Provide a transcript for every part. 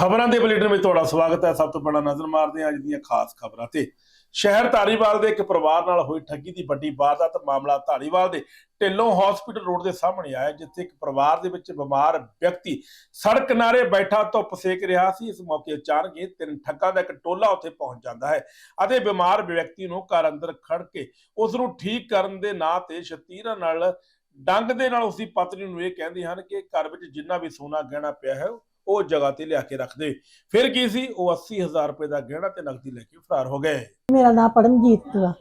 ਖਬਰਾਂ ਦੇ ਬੁਲੇਟਿਨ ਵਿੱਚ ਤੁਹਾਡਾ ਸਵਾਗਤ ਹੈ। ਸਭ ਤੋਂ ਪਹਿਲਾਂ ਨਜ਼ਰ ਮਾਰਦੇ ਹਾਂ ਅੱਜ ਦੀਆਂ ਖਾਸ ਖਬਰਾਂ ਤੇ। ਸ਼ਹਿਰ ਧਾਰੀਵਾਲ ਦੇ ਇੱਕ ਪਰਿਵਾਰ ਨਾਲ ਹੋਈ ਠੱਗੀ ਦੀ ਵੱਡੀ ਵਾਰਦਾਤ ਮਾਮਲਾ ਧਾਰੀਵਾਲ ਦੇ ਢਿੱਲੋਂ ਹਸਪੀਟਲ ਰੋਡ ਦੇ ਸਾਹਮਣੇ ਆਇਆ, ਜਿੱਥੇ ਇੱਕ ਪਰਿਵਾਰ ਦੇ ਵਿੱਚ ਬਿਮਾਰ ਵਿਅਕਤੀ ਸੜਕ ਕਿਨਾਰੇ ਬੈਠਾ, ਧੁੱਪ ਸੇਕ ਰਿਹਾ ਸੀ। ਇਸ ਮੌਕੇ ਅਚਾਨਕ ਹੀ ਤਿੰਨ ਠੱਗਾਂ ਦਾ ਇੱਕ ਟੋਲਾ ਉੱਥੇ ਪਹੁੰਚ ਜਾਂਦਾ ਹੈ ਅਤੇ ਬਿਮਾਰ ਵਿਅਕਤੀ ਨੂੰ ਘਰ ਅੰਦਰ ਖੜ ਕੇ ਉਸ ਨੂੰ ਠੀਕ ਕਰਨ ਦੇ ਨਾਂ ਤੇ ਸ਼ਤੀਰਾਂ ਨਾਲ ਡੰਗ ਦੇ ਨਾਲ ਉਸਦੀ ਪਤਨੀ ਨੂੰ ਇਹ ਕਹਿੰਦੇ ਹਨ ਕਿ ਘਰ ਵਿੱਚ ਜਿੰਨਾ ਵੀ ਸੋਨਾ ਗਹਿਣਾ ਪਿਆ ਹੈ ਉਹ ਜਗ੍ਹਾ ਤੇ ਲਿਆ ਕੇ ਰੱਖ ਫਿਰ ਕੀ ਸੀ? ਉਹ 80000 ਰੁਪਏ ਦਾ ਗਹਿਣਾ ਤੇ ਨਕਦੀ ਲੈ ਕੇ ਫਰਾਰ ਹੋ ਗਏ। ਮੇਰਾ ਨਾਮ ਪਰਮਜੀਤ ਵਾ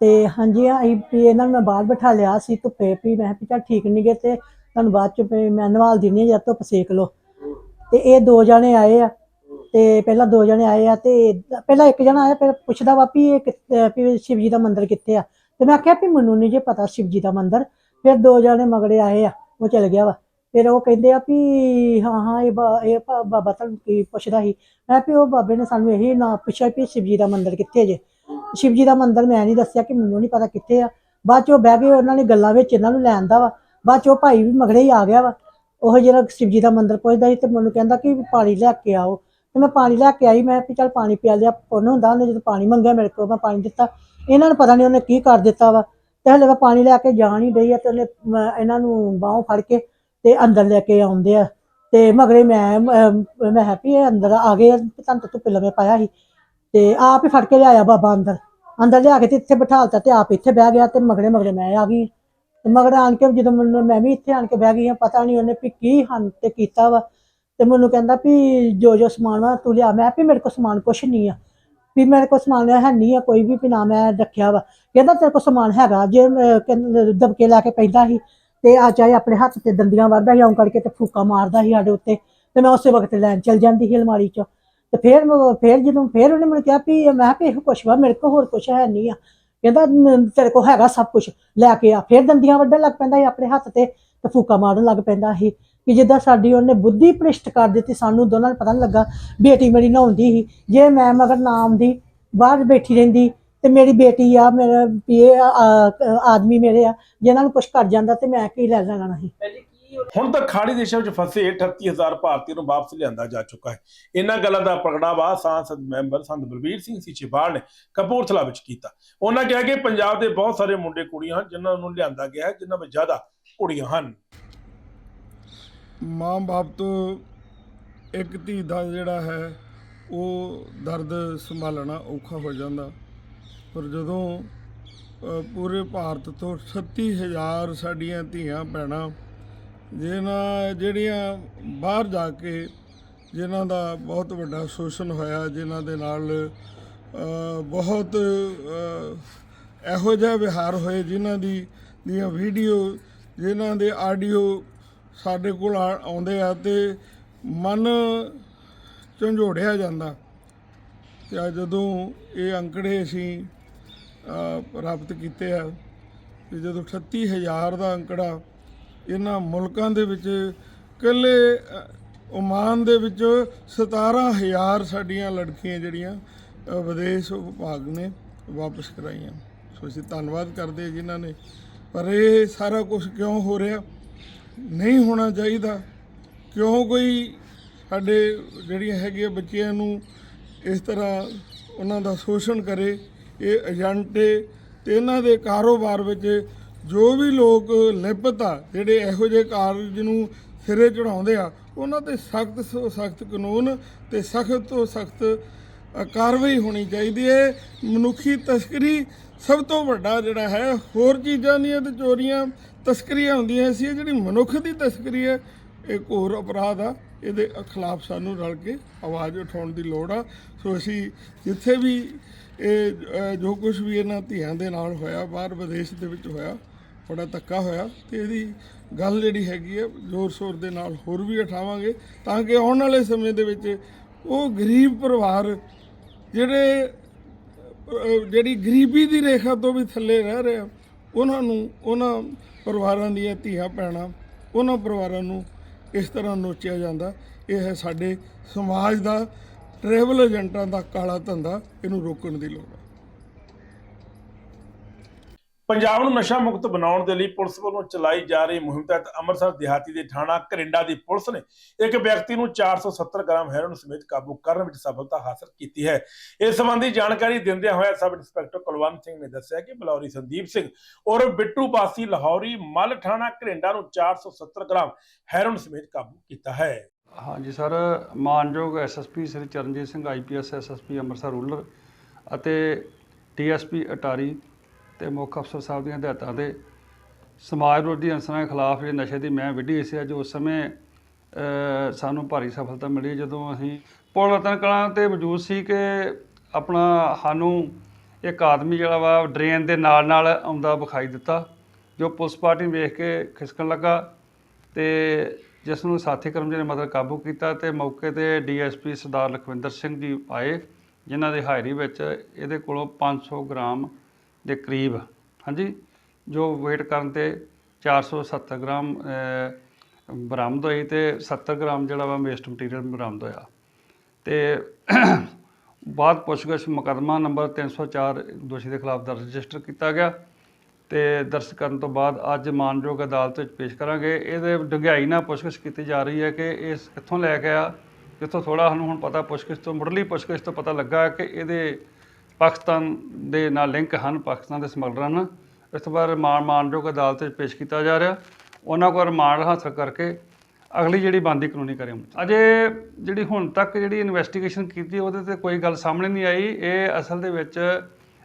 ਤੇ ਹਾਂਜੀ ਆਈ ਇਹਨਾਂ ਨੂੰ ਮੈਂ ਬਾਹਰ ਬਿਠਾ ਲਿਆ ਸੀ ਧੁੱਪੇ ਵੀ। ਮੈਂ ਕਿਹਾ ਚੱਲ ਠੀਕ ਨਹੀਂ ਗਏ ਤੇ ਤੁਹਾਨੂੰ ਬਾਅਦ ਚ ਮੈਂ ਨਵਾਲ ਦਿੰਨੀ ਆ ਜਾਂ ਧੁੱਪ ਸੇਕ ਲਓ। ਤੇ ਇਹ ਦੋ ਜਣੇ ਆਏ ਆ। ਤੇ ਪਹਿਲਾਂ ਦੋ ਜਣੇ ਆਏ ਆ ਤੇ ਪਹਿਲਾਂ ਇੱਕ ਜਣਾ ਆਇਆ, ਫਿਰ ਪੁੱਛਦਾ ਵਾ ਵੀ ਇਹ ਕਿੱਥੇ- ਸ਼ਿਵ ਜੀ ਦਾ ਮੰਦਿਰ ਕਿੱਥੇ ਆ? ਤੇ ਮੈਂ ਆਖਿਆ ਵੀ ਮੈਨੂੰ ਨਹੀਂ ਜੇ ਪਤਾ ਸ਼ਿਵਜੀ ਦਾ ਮੰਦਿਰ। ਫਿਰ ਦੋ ਜਣੇ ਮਗੜੇ ਆਏ ਆ, ਉਹ ਚਲ ਗਿਆ ਵਾ। ਫਿਰ ਉਹ ਕਹਿੰਦੇ ਆ ਵੀ ਹਾਂ ਹਾਂ, ਇਹ ਬਾ- ਇਹ ਭਾ- ਬਾਬਾ ਤੁਹਾਨੂੰ ਕੀ ਪੁੱਛਦਾ ਸੀ? ਮੈਂ ਵੀ ਉਹ ਬਾਬੇ ਨੇ ਸਾਨੂੰ ਇਹੀ ਨਾ ਪੁੱਛਿਆ ਵੀ ਸ਼ਿਵਜੀ ਦਾ ਮੰਦਿਰ ਕਿੱਥੇ ਜੇ? ਸ਼ਿਵ ਜੀ ਦਾ ਮੰਦਿਰ ਮੈਂ ਨਹੀਂ ਦੱਸਿਆ ਕਿ ਮੈਨੂੰ ਨਹੀਂ ਪਤਾ ਕਿੱਥੇ ਆ। ਬਾਅਦ ਚ ਉਹ ਬਹਿ ਗਏ ਉਹਨਾਂ ਨੇ ਗੱਲਾਂ ਵਿੱਚ ਇਹਨਾਂ ਨੂੰ ਲੈਣ ਦਾ ਵਾ। ਬਾਅਦ ਚ ਉਹ ਭਾਈ ਵੀ ਮਗਰੇ ਹੀ ਆ ਗਿਆ ਵਾ। ਉਹ ਜਿਹੜਾ ਸ਼ਿਵਜੀ ਦਾ ਮੰਦਿਰ ਪੁੱਛਦਾ ਸੀ ਤੇ ਮੈਨੂੰ ਕਹਿੰਦਾ ਕਿ ਪਾਣੀ ਲੈ ਕੇ ਆਓ। ਤੇ ਮੈਂ ਪਾਣੀ ਲੈ ਕੇ ਆਈ, ਮੈਂ ਵੀ ਚੱਲ ਪਾਣੀ ਪਿਆ ਲਿਆ, ਪੁੰਨ ਹੁੰਦਾ ਉਹਨੇ ਜਦੋਂ ਪਾਣੀ ਮੰਗਿਆ ਮੇਰੇ ਕੋਲ ਮੈਂ ਪਾਣੀ ਦਿੱਤਾ। ਇਹਨਾਂ ਨੂੰ ਪਤਾ ਨਹੀਂ ਉਹਨੇ ਕੀ ਕਰ ਦਿੱਤਾ ਵਾ। ਤੇ ਹਲੇ ਮੈਂ ਪਾਣੀ ਲੈ ਕੇ ਜਾਣ ਹੀ ਡਈ ਆ ਤੇ ਉਹਨੇ, ਮ- ਇਹਨਾਂ ਨੂੰ ਬਾਹੋਂ ਫੜ ਕੇ ਤੇ ਅੰਦਰ ਲੈ ਕੇ ਆਉਂਦੇ ਆ। ਤੇ ਮਗਰੇ ਮੈਂ ਮ- ਮੈਂ ਹੈਪੀ ਇਹ ਅੰਦਰ ਆ ਗਏ ਆ, ਤੁਹਾਨੂੰ ਤਾਂ ਧੁੱਪੇ ਲੰਮੇ ਪਾਇਆ ਸੀ। ਤੇ ਆਪ ਹੀ ਫੜ ਕੇ ਲਿਆਇਆ ਬਾਬਾ ਅੰਦਰ। ਅੰਦਰ ਲਿਆ ਕੇ ਤੇ ਇੱਥੇ ਬਿਠਾਲਤਾ ਤੇ ਆਪ ਇੱਥੇ ਬਹਿ ਗਿਆ ਤੇ ਮਗਰੇ ਮਗਰੇ ਮੈਂ ਆ ਗਈ। ਤੇ ਮਗਰ ਆਣ ਕੇ ਜਦੋਂ ਮੈਨੂੰ ਮੈਂ ਵੀ ਇੱਥੇ ਆਣ ਕੇ ਬਹਿ ਗਈ ਆ ਪਤਾ ਨਹੀਂ ਉਹਨੇ ਵੀ ਕੀ ਹਨ ਤੇ ਕੀਤਾ ਵਾ। ਤੇ ਮੈਨੂੰ ਕਹਿੰਦਾ ਵੀ ਜੋ ਜੋ ਸਮਾਨ ਆ ਤੂੰ ਲਿਆ। ਮੈਂ ਵੀ ਮੇਰੇ ਕੋਲ ਸਮਾਨ ਕੁਛ ਨਹੀਂ ਆ। ਵੀ ਮੇਰੇ ਕੋਲ ਸਮਾਨ ਹੈ ਨਹੀਂ ਆ ਕੋਈ ਵੀ ਵੀ ਨਾ ਮੈਂ ਰੱਖਿਆ ਵਾ। ਕਹਿੰਦਾ ਤੇਰੇ ਕੋਲ ਸਮਾਨ ਹੈਗਾ ਜੇ ਮੈਂ ਕਹਿੰਦਾ ਦਬਕੇ ਲਾ ਕੇ ਪੈਂਦਾ ਸੀ। ਤੇ ਆ ਚਾਹੇ ਆਪਣੇ ਹੱਥ ਤੇ ਦੰਦੀਆਂ ਵਰਦਾ ਸੀ ਆਉਂ ਕਰਕੇ ਤੇ ਫੂਕਾ ਮਾਰਦਾ ਸੀ ਸਾਡੇ ਉੱਤੇ, ਤੇ ਮੈਂ ਉਸੇ ਵਕਤ ਲੈਣ ਚਲ ਜਾਂਦੀ ਸੀ ਅਲਮਾਰੀ ਚੋਂ। ਤੇ ਫਿਰ ਮੈਂ- ਫਿਰ ਜਦੋਂ, ਫਿਰ ਉਹਨੇ ਮੈਨੂੰ ਕਿਹਾ ਵੀ, ਮੈਂ ਕਿਹਾ ਵੀ ਕੁਛ ਵਾ, ਮੇਰੇ ਕੋਲ ਹੋਰ ਕੁਛ ਹੈ ਨਹੀਂ ਆ। ਕਹਿੰਦਾ ਤੇਰੇ ਕੋਲ ਹੈਗਾ ਸਭ ਕੁਝ ਲੈ ਕੇ ਆ। ਫਿਰ ਦੰਦੀਆਂ ਵੱਢਣ ਲੱਗ ਪੈਂਦਾ ਸੀ ਆਪਣੇ ਹੱਥ ਤੇ ਤੇ ਫੂਕਾ ਮਾਰਨ ਲੱਗ ਪੈਂਦਾ ਸੀ ਕਿ ਜਿੱਦਾਂ ਸਾਡੀ ਉਹਨੇ ਬੁੱਧੀ ਭ੍ਰਿਸ਼ਟ ਕਰ ਦਿੱਤੀ, ਸਾਨੂੰ ਦੋਨਾਂ ਨੂੰ ਪਤਾ ਨਹੀਂ ਲੱਗਾ, ਬੇਟੀ ਮੇਰੀ ਨਹਾਉਂਦੀ ਸੀ, ਜੇ ਮੈਂ ਮਗਰ ਨਾਮ ਦੀ ਬਾਹਰ ਬੈਠੀ ਰਹਿੰਦੀ ਤੇ ਮੇਰੀ ਬੇਟੀ ਆ ਮੇਰਾ ਆ- ਆਦਮੀ ਮੇਰੇ ਆ ਜਿਹਨਾਂ ਨੂੰ ਕੁਝ ਕਰ ਜਾਂਦਾ ਤੇ ਮੈਂ ਕੀ ਲੈ ਲੈਣਾ ਸੀ। ਹੁਣ ਤੱਕ ਖਾੜੀ ਦੇਸ਼ਾਂ ਵਿੱਚ ਫਸੇ 38000 ਭਾਰਤੀਆਂ ਨੂੰ ਵਾਪਸ ਲਿਆਂਦਾ ਜਾ ਚੁੱਕਾ ਹੈ। ਇਹਨਾਂ ਗੱਲਾਂ ਦਾ ਪ੍ਰਗਟਾਵਾ ਸਾਂਸਦ ਮੈਂਬਰ ਸੰਤ ਬਲਬੀਰ ਸਿੰਘ ਸੀਚੇਵਾਲ ਨੇ ਕਪੂਰਥਲਾ ਵਿੱਚ ਕੀਤਾ। ਉਹਨਾਂ ਕਿਹਾ ਕਿ ਪੰਜਾਬ ਦੇ ਬਹੁਤ ਸਾਰੇ ਮੁੰਡੇ ਕੁੜੀਆਂ ਹਨ ਜਿਨ੍ਹਾਂ ਨੂੰ ਲਿਆਂਦਾ ਗਿਆ ਹੈ ਜਿਨ੍ਹਾਂ ਵਿੱਚ ਜ਼ਿਆਦਾ ਕੁੜੀਆਂ ਹਨ। ਮਾਂ ਬਾਪ ਤੋਂ ਇੱਕ ਧੀ ਦਾ ਜਿਹੜਾ ਹੈ ਉਹ ਦਰਦ ਸੰਭਾਲਣਾ ਔਖਾ ਹੋ ਜਾਂਦਾ। ਪਰ ਜਦੋਂ ਪੂਰੇ ਭਾਰਤ ਤੋਂ 36000 ਸਾਡੀਆਂ ਧੀਆਂ ਭੈਣਾਂ, ਜਿਨ੍ਹਾਂ, ਜਿਹੜੀਆਂ ਬਾਹਰ ਜਾ ਕੇ ਜਿਨ੍ਹਾਂ ਦਾ ਬਹੁਤ ਵੱਡਾ ਸ਼ੋਸ਼ਣ ਹੋਇਆ, ਜਿਨ੍ਹਾਂ ਦੇ ਨਾਲ ਬਹੁਤ ਇਹੋ ਜਿਹਾ ਵਿਹਾਰ ਹੋਏ, ਜਿਨ੍ਹਾਂ ਦੀ, ਦੀਆਂ ਵੀਡੀਓ, ਜਿਨ੍ਹਾਂ ਦੇ ਆਡੀਓ ਸਾਡੇ ਕੋਲ ਆ- ਆਉਂਦੇ ਆ ਤੇ ਮਨ ਝੰਜੋੜਿਆ ਜਾਂਦਾ। ਤੇ ਜਦੋਂ ਇਹ ਅੰਕੜੇ ਅਸੀਂ ਪ੍ਰਾਪਤ ਕੀਤੇ ਆ। ਕਿ ਜਦੋਂ 38000 ਦਾ ਅੰਕੜਾ ਇਹਨਾਂ ਮੁਲਕਾਂ ਦੇ ਵਿੱਚ, ਇਕੱਲੇ ਓਮਾਨ ਦੇ ਵਿੱਚ 17000 ਸਾਡੀਆਂ ਲੜਕੀਆਂ ਜਿਹੜੀਆਂ ਵਿਦੇਸ਼ ਵਿਭਾਗ ਨੇ ਵਾਪਸ ਕਰਾਈਆਂ। ਸੋ ਅਸੀਂ ਧੰਨਵਾਦ ਕਰਦੇ ਹਾਂ ਜਿਨ੍ਹਾਂ ਨੇ। ਪਰ ਇਹ ਸਾਰਾ ਕੁਝ ਕਿਉਂ ਹੋ ਰਿਹਾ? ਨਹੀਂ ਹੋਣਾ ਚਾਹੀਦਾ। ਕਿਉਂ ਕੋਈ ਸਾਡੇ ਜਿਹੜੀਆਂ ਹੈਗੀਆਂ ਬੱਚਿਆਂ ਨੂੰ ਇਸ ਤਰ੍ਹਾਂ ਉਹਨਾਂ ਦਾ ਸ਼ੋਸ਼ਣ ਕਰੇ? ਇਹ ਏਜੰਟ ਏ ਤੇ ਇਹਨਾਂ ਦੇ ਕਾਰੋਬਾਰ ਵਿੱਚ ਜੋ ਵੀ ਲੋਕ ਲਿਪਤ ਆ, ਜਿਹੜੇ ਇਹੋ ਜਿਹੇ ਕਾਰਜ ਨੂੰ ਸਿਰੇ ਚੜਾਉਂਦੇ ਆ, ਉਹਨਾਂ ਤੇ ਸਖਤ ਤੋਂ ਸਖਤ ਕਾਨੂੰਨ ਤੇ ਸਖਤ ਤੋਂ ਸਖਤ ਕਾਰਵਾਈ ਹੋਣੀ ਚਾਹੀਦੀ ਹੈ। ਮਨੁੱਖੀ ਤਸਕਰੀ ਸਭ ਤੋਂ ਵੱਡਾ ਜਿਹੜਾ ਹੈ, ਹੋਰ ਚੀਜ਼ਾਂ ਦੀਆਂ ਤੇ ਚੋਰੀਆਂ, ਤਸਕਰੀਆਂ ਹੁੰਦੀਆਂ ਸੀ, ਇਹ ਜਿਹੜੀ ਮਨੁੱਖ ਦੀ ਤਸਕਰੀ ਹੈ ਇਹ ਘੋਰ ਅਪਰਾਧ ਆ, ਇਹਦੇ ਖਿਲਾਫ ਸਾਨੂੰ ਰਲ ਕੇ ਆਵਾਜ਼ ਉਠਾਉਣ ਦੀ ਲੋੜ ਆ। ਸੋ ਅਸੀਂ ਜਿੱਥੇ ਵੀ ਇਹ ਜੋ ਕੁਝ ਵੀ ਇਹਨਾਂ ਧੀਆਂ ਦੇ ਨਾਲ ਹੋਇਆ, ਬਾਹਰ ਵਿਦੇਸ਼ ਦੇ ਵਿੱਚ ਹੋਇਆ, ਬੜਾ ਧੱਕਾ ਹੋਇਆ ਤੇ ਇਹਦੀ ਗੱਲ ਜਿਹੜੀ ਹੈਗੀ ਹੈ ਜ਼ੋਰ ਸ਼ੋਰ ਦੇ ਨਾਲ ਹੋਰ ਵੀ ਉਠਾਵਾਂਗੇ ਤਾਂ ਕਿ ਆਉਣ ਵਾਲੇ ਸਮੇਂ ਦੇ ਵਿੱਚ ਉਹ ਗਰੀਬ ਪਰਿਵਾਰ ਜਿਹੜੇ ਜਿਹੜੀ ਗਰੀਬੀ ਦੀ ਰੇਖਾ ਤੋਂ ਵੀ ਥੱਲੇ ਰਹਿ ਰਹੇ ਆ, ਉਹਨਾਂ ਨੂੰ, ਉਹਨਾਂ ਪਰਿਵਾਰਾਂ ਦੀਆਂ ਧੀਆਂ ਭੈਣਾਂ, ਉਹਨਾਂ ਪਰਿਵਾਰਾਂ ਨੂੰ ਇਸ ਤਰ੍ਹਾਂ ਨੋਚਿਆ ਜਾਂਦਾ। ਇਹ ਹੈ ਸਾਡੇ ਸਮਾਜ ਦਾ ਟਰੈਵਲ ਏਜੰਟਾਂ ਦਾ ਕਾਲਾ ਧੰਦਾ ਇਹਨੂੰ ਰੋਕਣ ਦੀ ਲੋੜ ਹੈ ਪੰਜਾਬ ਨੂੰ ਨਸ਼ਾ ਮੁਕਤ ਬਣਾਉਣ ਦੇ ਲਈ ਪੁਲਿਸ ਵੱਲੋਂ ਚਲਾਈ ਜਾ ਰਹੀ ਮੁਹਿੰਮ ਤਹਿਤ ਅੰਮ੍ਰਿਤਸਰ ਦਿਹਾਤੀ ਦੇ ਥਾਣਾ ਕਰਿੰਡਾ ਦੀ ਪੁਲਿਸ ਨੇ ਇੱਕ ਵਿਅਕਤੀ ਨੂੰ 470 ਗ੍ਰਾਮ ਹੈਰੋਇਨ ਸਮੇਤ ਕਾਬੂ ਕਰਨ ਵਿੱਚ ਸਫਲਤਾ ਹਾਸਲ ਕੀਤੀ ਹੈ। ਇਸ ਸੰਬੰਧੀ ਜਾਣਕਾਰੀ ਦਿੰਦਿਆਂ ਹੋਇਆ ਸਬ ਇੰਸਪੈਕਟਰ ਕੁਲਵੰਤ ਸਿੰਘ ਨੇ ਦੱਸਿਆ ਕਿ ਬਲੌਰੀ ਸੰਦੀਪ ਸਿੰਘ ਔਰ ਬਿੱਟੂ ਬਾਸੀ ਲਾਹੌਰੀ ਮੱਲ ਥਾਣਾ ਕਰਿੰਡਾ ਨੂੰ 470 ਗ੍ਰਾਮ ਹੈਰੋਇਨ ਸਮੇਤ ਕਾਬੂ ਕੀਤਾ ਹੈ। ਹਾਂਜੀ, ਸਰ, ਮਾਨਯੋਗ SSP Shri Charanjit Singh IPS SSP Amritsar rural ਅਤੇ ਡੀਐਸਪੀ ਅਟਾਰੀ ਤੇ ਮੁੱਖ ਅਫਸਰ ਸਾਹਿਬ ਦੀਆਂ ਹਦਾਇਤਾਂ ਤੇ ਸਮਾਜ ਵਿਰੋਧੀ ਅਨਸਰਾਂ ਦੇ ਖਿਲਾਫ ਇਹ ਨਸ਼ੇ ਦੀ ਮੈਂ ਵਿੱਢੀ ਸੀ, ਅੱਜ ਉਸ ਸਮੇਂ ਸਾਨੂੰ ਭਾਰੀ ਸਫਲਤਾ ਮਿਲੀ ਜਦੋਂ ਅਸੀਂ ਪੁਲ ਰਤਨ ਕਲਾਂ ਤੇ ਮੌਜੂਦ ਸੀ ਕਿ ਆਪਣਾ ਸਾਨੂੰ ਇੱਕ ਆਦਮੀ ਜਿਹੜਾ ਵਾ, ਡਰੇਨ ਦੇ ਨਾਲ ਨਾਲ ਆਉਂਦਾ ਵਿਖਾਈ ਦਿੱਤਾ, ਜੋ ਪੁਲਿਸ ਪਾਰਟੀ ਨੂੰ ਵੇਖ ਕੇ ਖਿਸਕਣ ਲੱਗਾ ਤੇ ਜਿਸ ਨੂੰ ਸਾਥੀ ਕਰਮਚਾਰੀ ਨੇ ਮਦਦ ਕਾਬੂ ਕੀਤਾ ਤੇ ਮੌਕੇ ਤੇ ਡੀਐਸਪੀ ਸਰਦਾਰ ਲਖਵਿੰਦਰ ਸਿੰਘ ਜੀ ਆਏ, ਜਿਨ੍ਹਾਂ ਦੇ ਹਾਜ਼ਰੀ ਵਿੱਚ ਇਹਦੇ ਕੋਲੋਂ 500 ਗ੍ਰਾਮ ਦੇ ਕਰੀਬ, ਹਾਂਜੀ, ਜੋ ਵੇਟ ਕਰਨ ਤੇ 470 ਗ੍ਰਾਮ ਬਰਾਮਦ ਹੋਈ ਤੇ 70 ਗ੍ਰਾਮ ਜਿਹੜਾ ਵਾ ਵੇਸਟ ਮਟੀਰੀਅਲ ਬਰਾਮਦ ਹੋਇਆ। ਤੇ ਬਾਅਦ ਪੁੱਛਗਿੱਛ ਮੁਕੱਦਮਾ ਨੰਬਰ 304 ਦੋਸ਼ੀ ਦੇ ਖਿਲਾਫ ਦਰਜ ਰਜਿਸਟਰ ਕੀਤਾ ਗਿਆ। ਤੇ ਦਰਜ ਕਰਨ ਤੋਂ ਬਾਅਦ ਅੱਜ ਮਾਨਯੋਗ ਅਦਾਲਤ ਵਿੱਚ ਪੇਸ਼ ਕਰਾਂਗੇ। ਇਹਦੇ ਡੂੰਘਾਈ ਨਾਲ ਪੁੱਛਗਿੱਛ ਕੀਤੀ ਜਾ ਰਹੀ ਹੈ ਕਿ ਇਸ ਕਿੱਥੋਂ ਲੈ ਕੇ ਆ, ਜਿੱਥੋਂ ਥੋੜਾ ਸਾਨੂੰ ਹੁਣ ਪਤਾ ਪੁੱਛਗਿੱਛ ਤੋਂ, ਮੁੱਢਲੀ ਪੁੱਛਗਿੱਛ ਤੋਂ ਪਤਾ ਲੱਗਾ ਕਿ ਇਹਦੇ ਪਾਕਿਸਤਾਨ ਦੇ ਨਾਲ ਲਿੰਕ ਹਨ, ਪਾਕਿਸਤਾਨ ਦੇ ਸਮਗਲਰ ਹਨ। ਇਸ ਤੋਂ ਬਾਅਦ ਮਾਨ, ਮਾਨਯੋਗ ਅਦਾਲਤ ਵਿੱਚ ਪੇਸ਼ ਕੀਤਾ ਜਾ ਰਿਹਾ। ਉਹਨਾਂ ਕੋਲ ਰਿਮਾਂਡ ਹਾਸਲ ਕਰਕੇ ਅਗਲੀ ਜਿਹੜੀ ਬੰਦੀ ਕਾਨੂੰਨੀ ਕਰੇ ਅਜੇ ਜਿਹੜੀ ਹੁਣ ਤੱਕ ਜਿਹੜੀ ਇਨਵੈਸਟੀਗੇਸ਼ਨ ਕੀਤੀ, ਉਹਦੇ ਤੇ ਕੋਈ ਗੱਲ ਸਾਹਮਣੇ ਨਹੀਂ ਆਈ। ਇਹ ਅਸਲ ਦੇ ਵਿੱਚ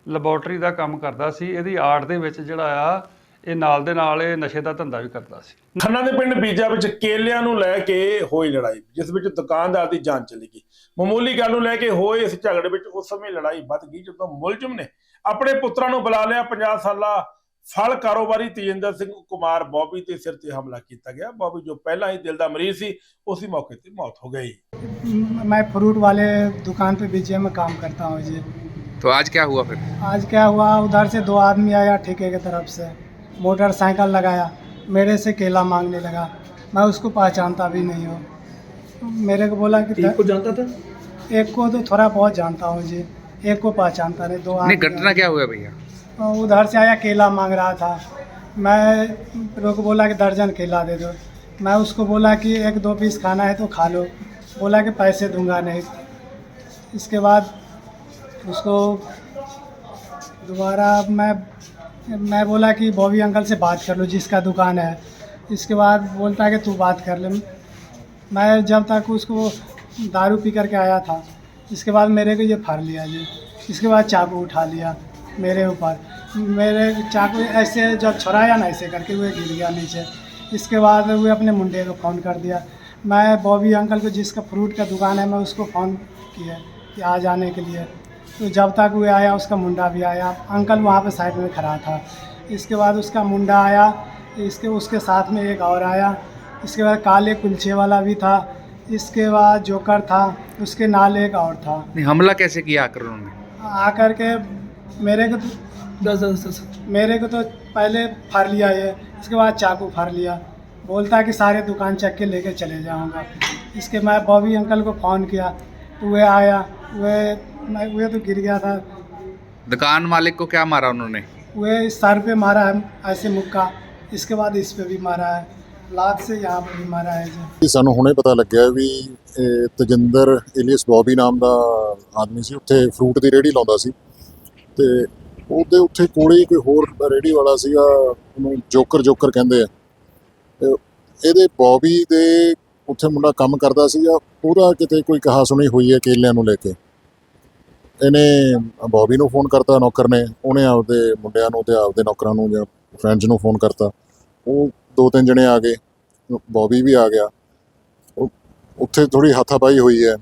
ਲੈਬੋਰਟਰੀ ਦਾ ਕੰਮ ਕਰਦਾ ਸੀ ਇਹਦੀ ਆੜ ਦੇ ਵਿੱਚ ਜਿਹੜਾ ਆ ਇਹ ਨਾਲ ਦੇ ਨਾਲ ਇਹ ਨਸ਼ੇ ਦਾ ਧੰਦਾ ਵੀ ਕਰਦਾ ਸੀ ਖੰਨਾ ਦੇ ਪਿੰਡ ਬੀਜਾ ਵਿੱਚ ਕੇਲਿਆਂ ਨੂੰ ਲੈ ਕੇ ਹੋਈ ਲੜਾਈ ਜਿਸ ਵਿੱਚ ਦੁਕਾਨਦਾਰ ਦੀ ਜਾਨ ਚਲੀ ਗਈ ਮਾਮੂਲੀ ਗੱਲ ਨੂੰ ਲੈ ਕੇ ਹੋਏ ਇਸ ਝਗੜੇ ਵਿੱਚ ਉਸ ਸਮੇਂ ਲੜਾਈ ਵੱਧ ਗਈ ਜਦੋਂ ਮੁਲਜ਼ਮ ਨੇ ਆਪਣੇ ਪੁੱਤਰਾਂ ਨੂੰ ਬੁਲਾ ਲਿਆ 50 ਸਾਲਾ ਫਲ ਕਾਰੋਬਾਰੀ ਤੇਜਿੰਦਰ ਸਿੰਘ ਕੁਮਾਰ ਬੌਬੀ ਤੇ ਸਿਰ ਤੇ ਹਮਲਾ ਕੀਤਾ ਗਿਆ ਬੌਬੀ ਜੋ ਪਹਿਲਾਂ ਹੀ ਦਿਲ ਦਾ ਮਰੀਜ਼ ਸੀ ਉਸੇ ਮੌਕੇ ਤੇ ਮੌਤ ਹੋ ਗਈ मैं फ्रूट वाले दुकान पे बीजे में काम करता हूँ जी तो आज क्या हुआ फिर? आज क्या हुआ? उधर से दो आदमी आया ठेके की तरफ़ से। मोटरसाइकिल लगाया। मेरे से केला मांगने लगा। मैं उसको पहचानता भी नहीं हूँ। मेरे को बोला कि एक को जानता था? एक को तो थोड़ा बहुत जानता हूँ जी। एक को पहचानता नहीं दो नहीं आदमी घटना क्या हुआ भैया? उधर से आया केला मांग रहा था। मैं को बोला कि दर्जन केला दे दो। मैं उसको बोला कि एक दो पीस खाना है तो खा लो। बोला कि पैसे दूँगा नहीं। इसके बाद उसको दोबारा मैं मैं बोला कि बॉबी अंकल से बात कर लो, जिसका दुकान है। इसके बाद बोलता है कि, तू बात कर ले। मैं जब तक उसको दारू पी करके आया था, इसके बाद मेरे को ये फाड़ लिया जी इसके बाद चाकू उठा लिया मेरे ऊपर। मेरे चाकू ऐसे जब छुड़ाया ना, ऐसे करके वो गिर गया नीचे। इसके बाद वो अपने मुंडे को फ़ोन कर दिया। मैं बॉबी अंकल को जिसका फ्रूट का दुकान है, मैं उसको फ़ोन किया, कि आ जाने के लिए। तो जब तक वो आया उसका मुंडा भी आया। अंकल वहाँ पे साइड में खड़ा था। इसके बाद उसका मुंडा आया। इसके उसके साथ में एक और आया। इसके बाद काले कुलचे वाला भी था। इसके बाद जोकर था। उसके नाल एक और था। नहीं हमला कैसे किया आकर उन्होंने? आकर के मेरे को तो दस दस दस। मेरे को तो पहले फाड़ लिया ये। इसके बाद चाकू फाड़ लिया। बोलता है कि सारे दुकान चेक के लेके चले जाऊँगा। इसके मैं बॉबी अंकल को फ़ोन किया। वे आया वे मैं वे तो गिर गया था दुकान मालिक को क्या मारा उन्होंने वे सर पे मारा है ऐसे मुक्का इसके बाद इस पे भी मारा है लात से यहाँ पे भी मारा है जी ਇਹ ਸਾਨੂੰ ਹੁਣੇ ਪਤਾ ਲੱਗਿਆ ਵੀ ਇਹ ਤਜਿੰਦਰ ਇਲੀਅਸ ਬੌਬੀ ਨਾਮ ਦਾ ਆਦਮੀ ਸੀ ਉੱਥੇ ਫਰੂਟ ਦੀ ਰੇਹੜੀ ਲਾਉਂਦਾ ਸੀ ਤੇ ਉਹਦੇ ਉੱਥੇ ਕੋਲੇ ਹੀ ਕੋਈ ਹੋਰ ਰੇਹੜੀ ਵਾਲਾ ਸੀਗਾ ਉਹਨੂੰ ਜੋਕਰ ਜੋਕਰ ਕਹਿੰਦੇ ਆ ਤੇ ਇਹਦੇ ਬੌਬੀ ਦੇ ਉੱਥੇ ਮੁੰਡਾ ਕੰਮ ਕਰਦਾ ਸੀਗਾ, ਉਹਦਾ ਕਿਤੇ ਕੋਈ ਕਹਾ ਸੁਣੀ ਹੋਈ ਹੈ ਕੇਲਿਆਂ ਨੂੰ ਲੈ ਕੇ। ਇਹਨੇ ਬੌਬੀ ਨੂੰ ਫੋਨ ਕਰਤਾ, ਨੌਕਰ ਨੇ। ਉਹਨੇ ਆਪਦੇ ਮੁੰਡਿਆਂ ਨੂੰ ਤੇ ਆਪਦੇ ਨੌਕਰਾਂ ਨੂੰ ਜਾਂ ਫਰੈਂਡਸ ਨੂੰ ਫੋਨ ਕਰਤਾ। ਉਹ ਦੋ ਤਿੰਨ ਜਣੇ ਆ ਗਏ। ਬੌਬੀ ਵੀ ਆ ਗਿਆ। ਉੱਥੇ ਥੋੜੀ ਹੱਥਾਪਾਈ ਹੋਈ ਹੈ।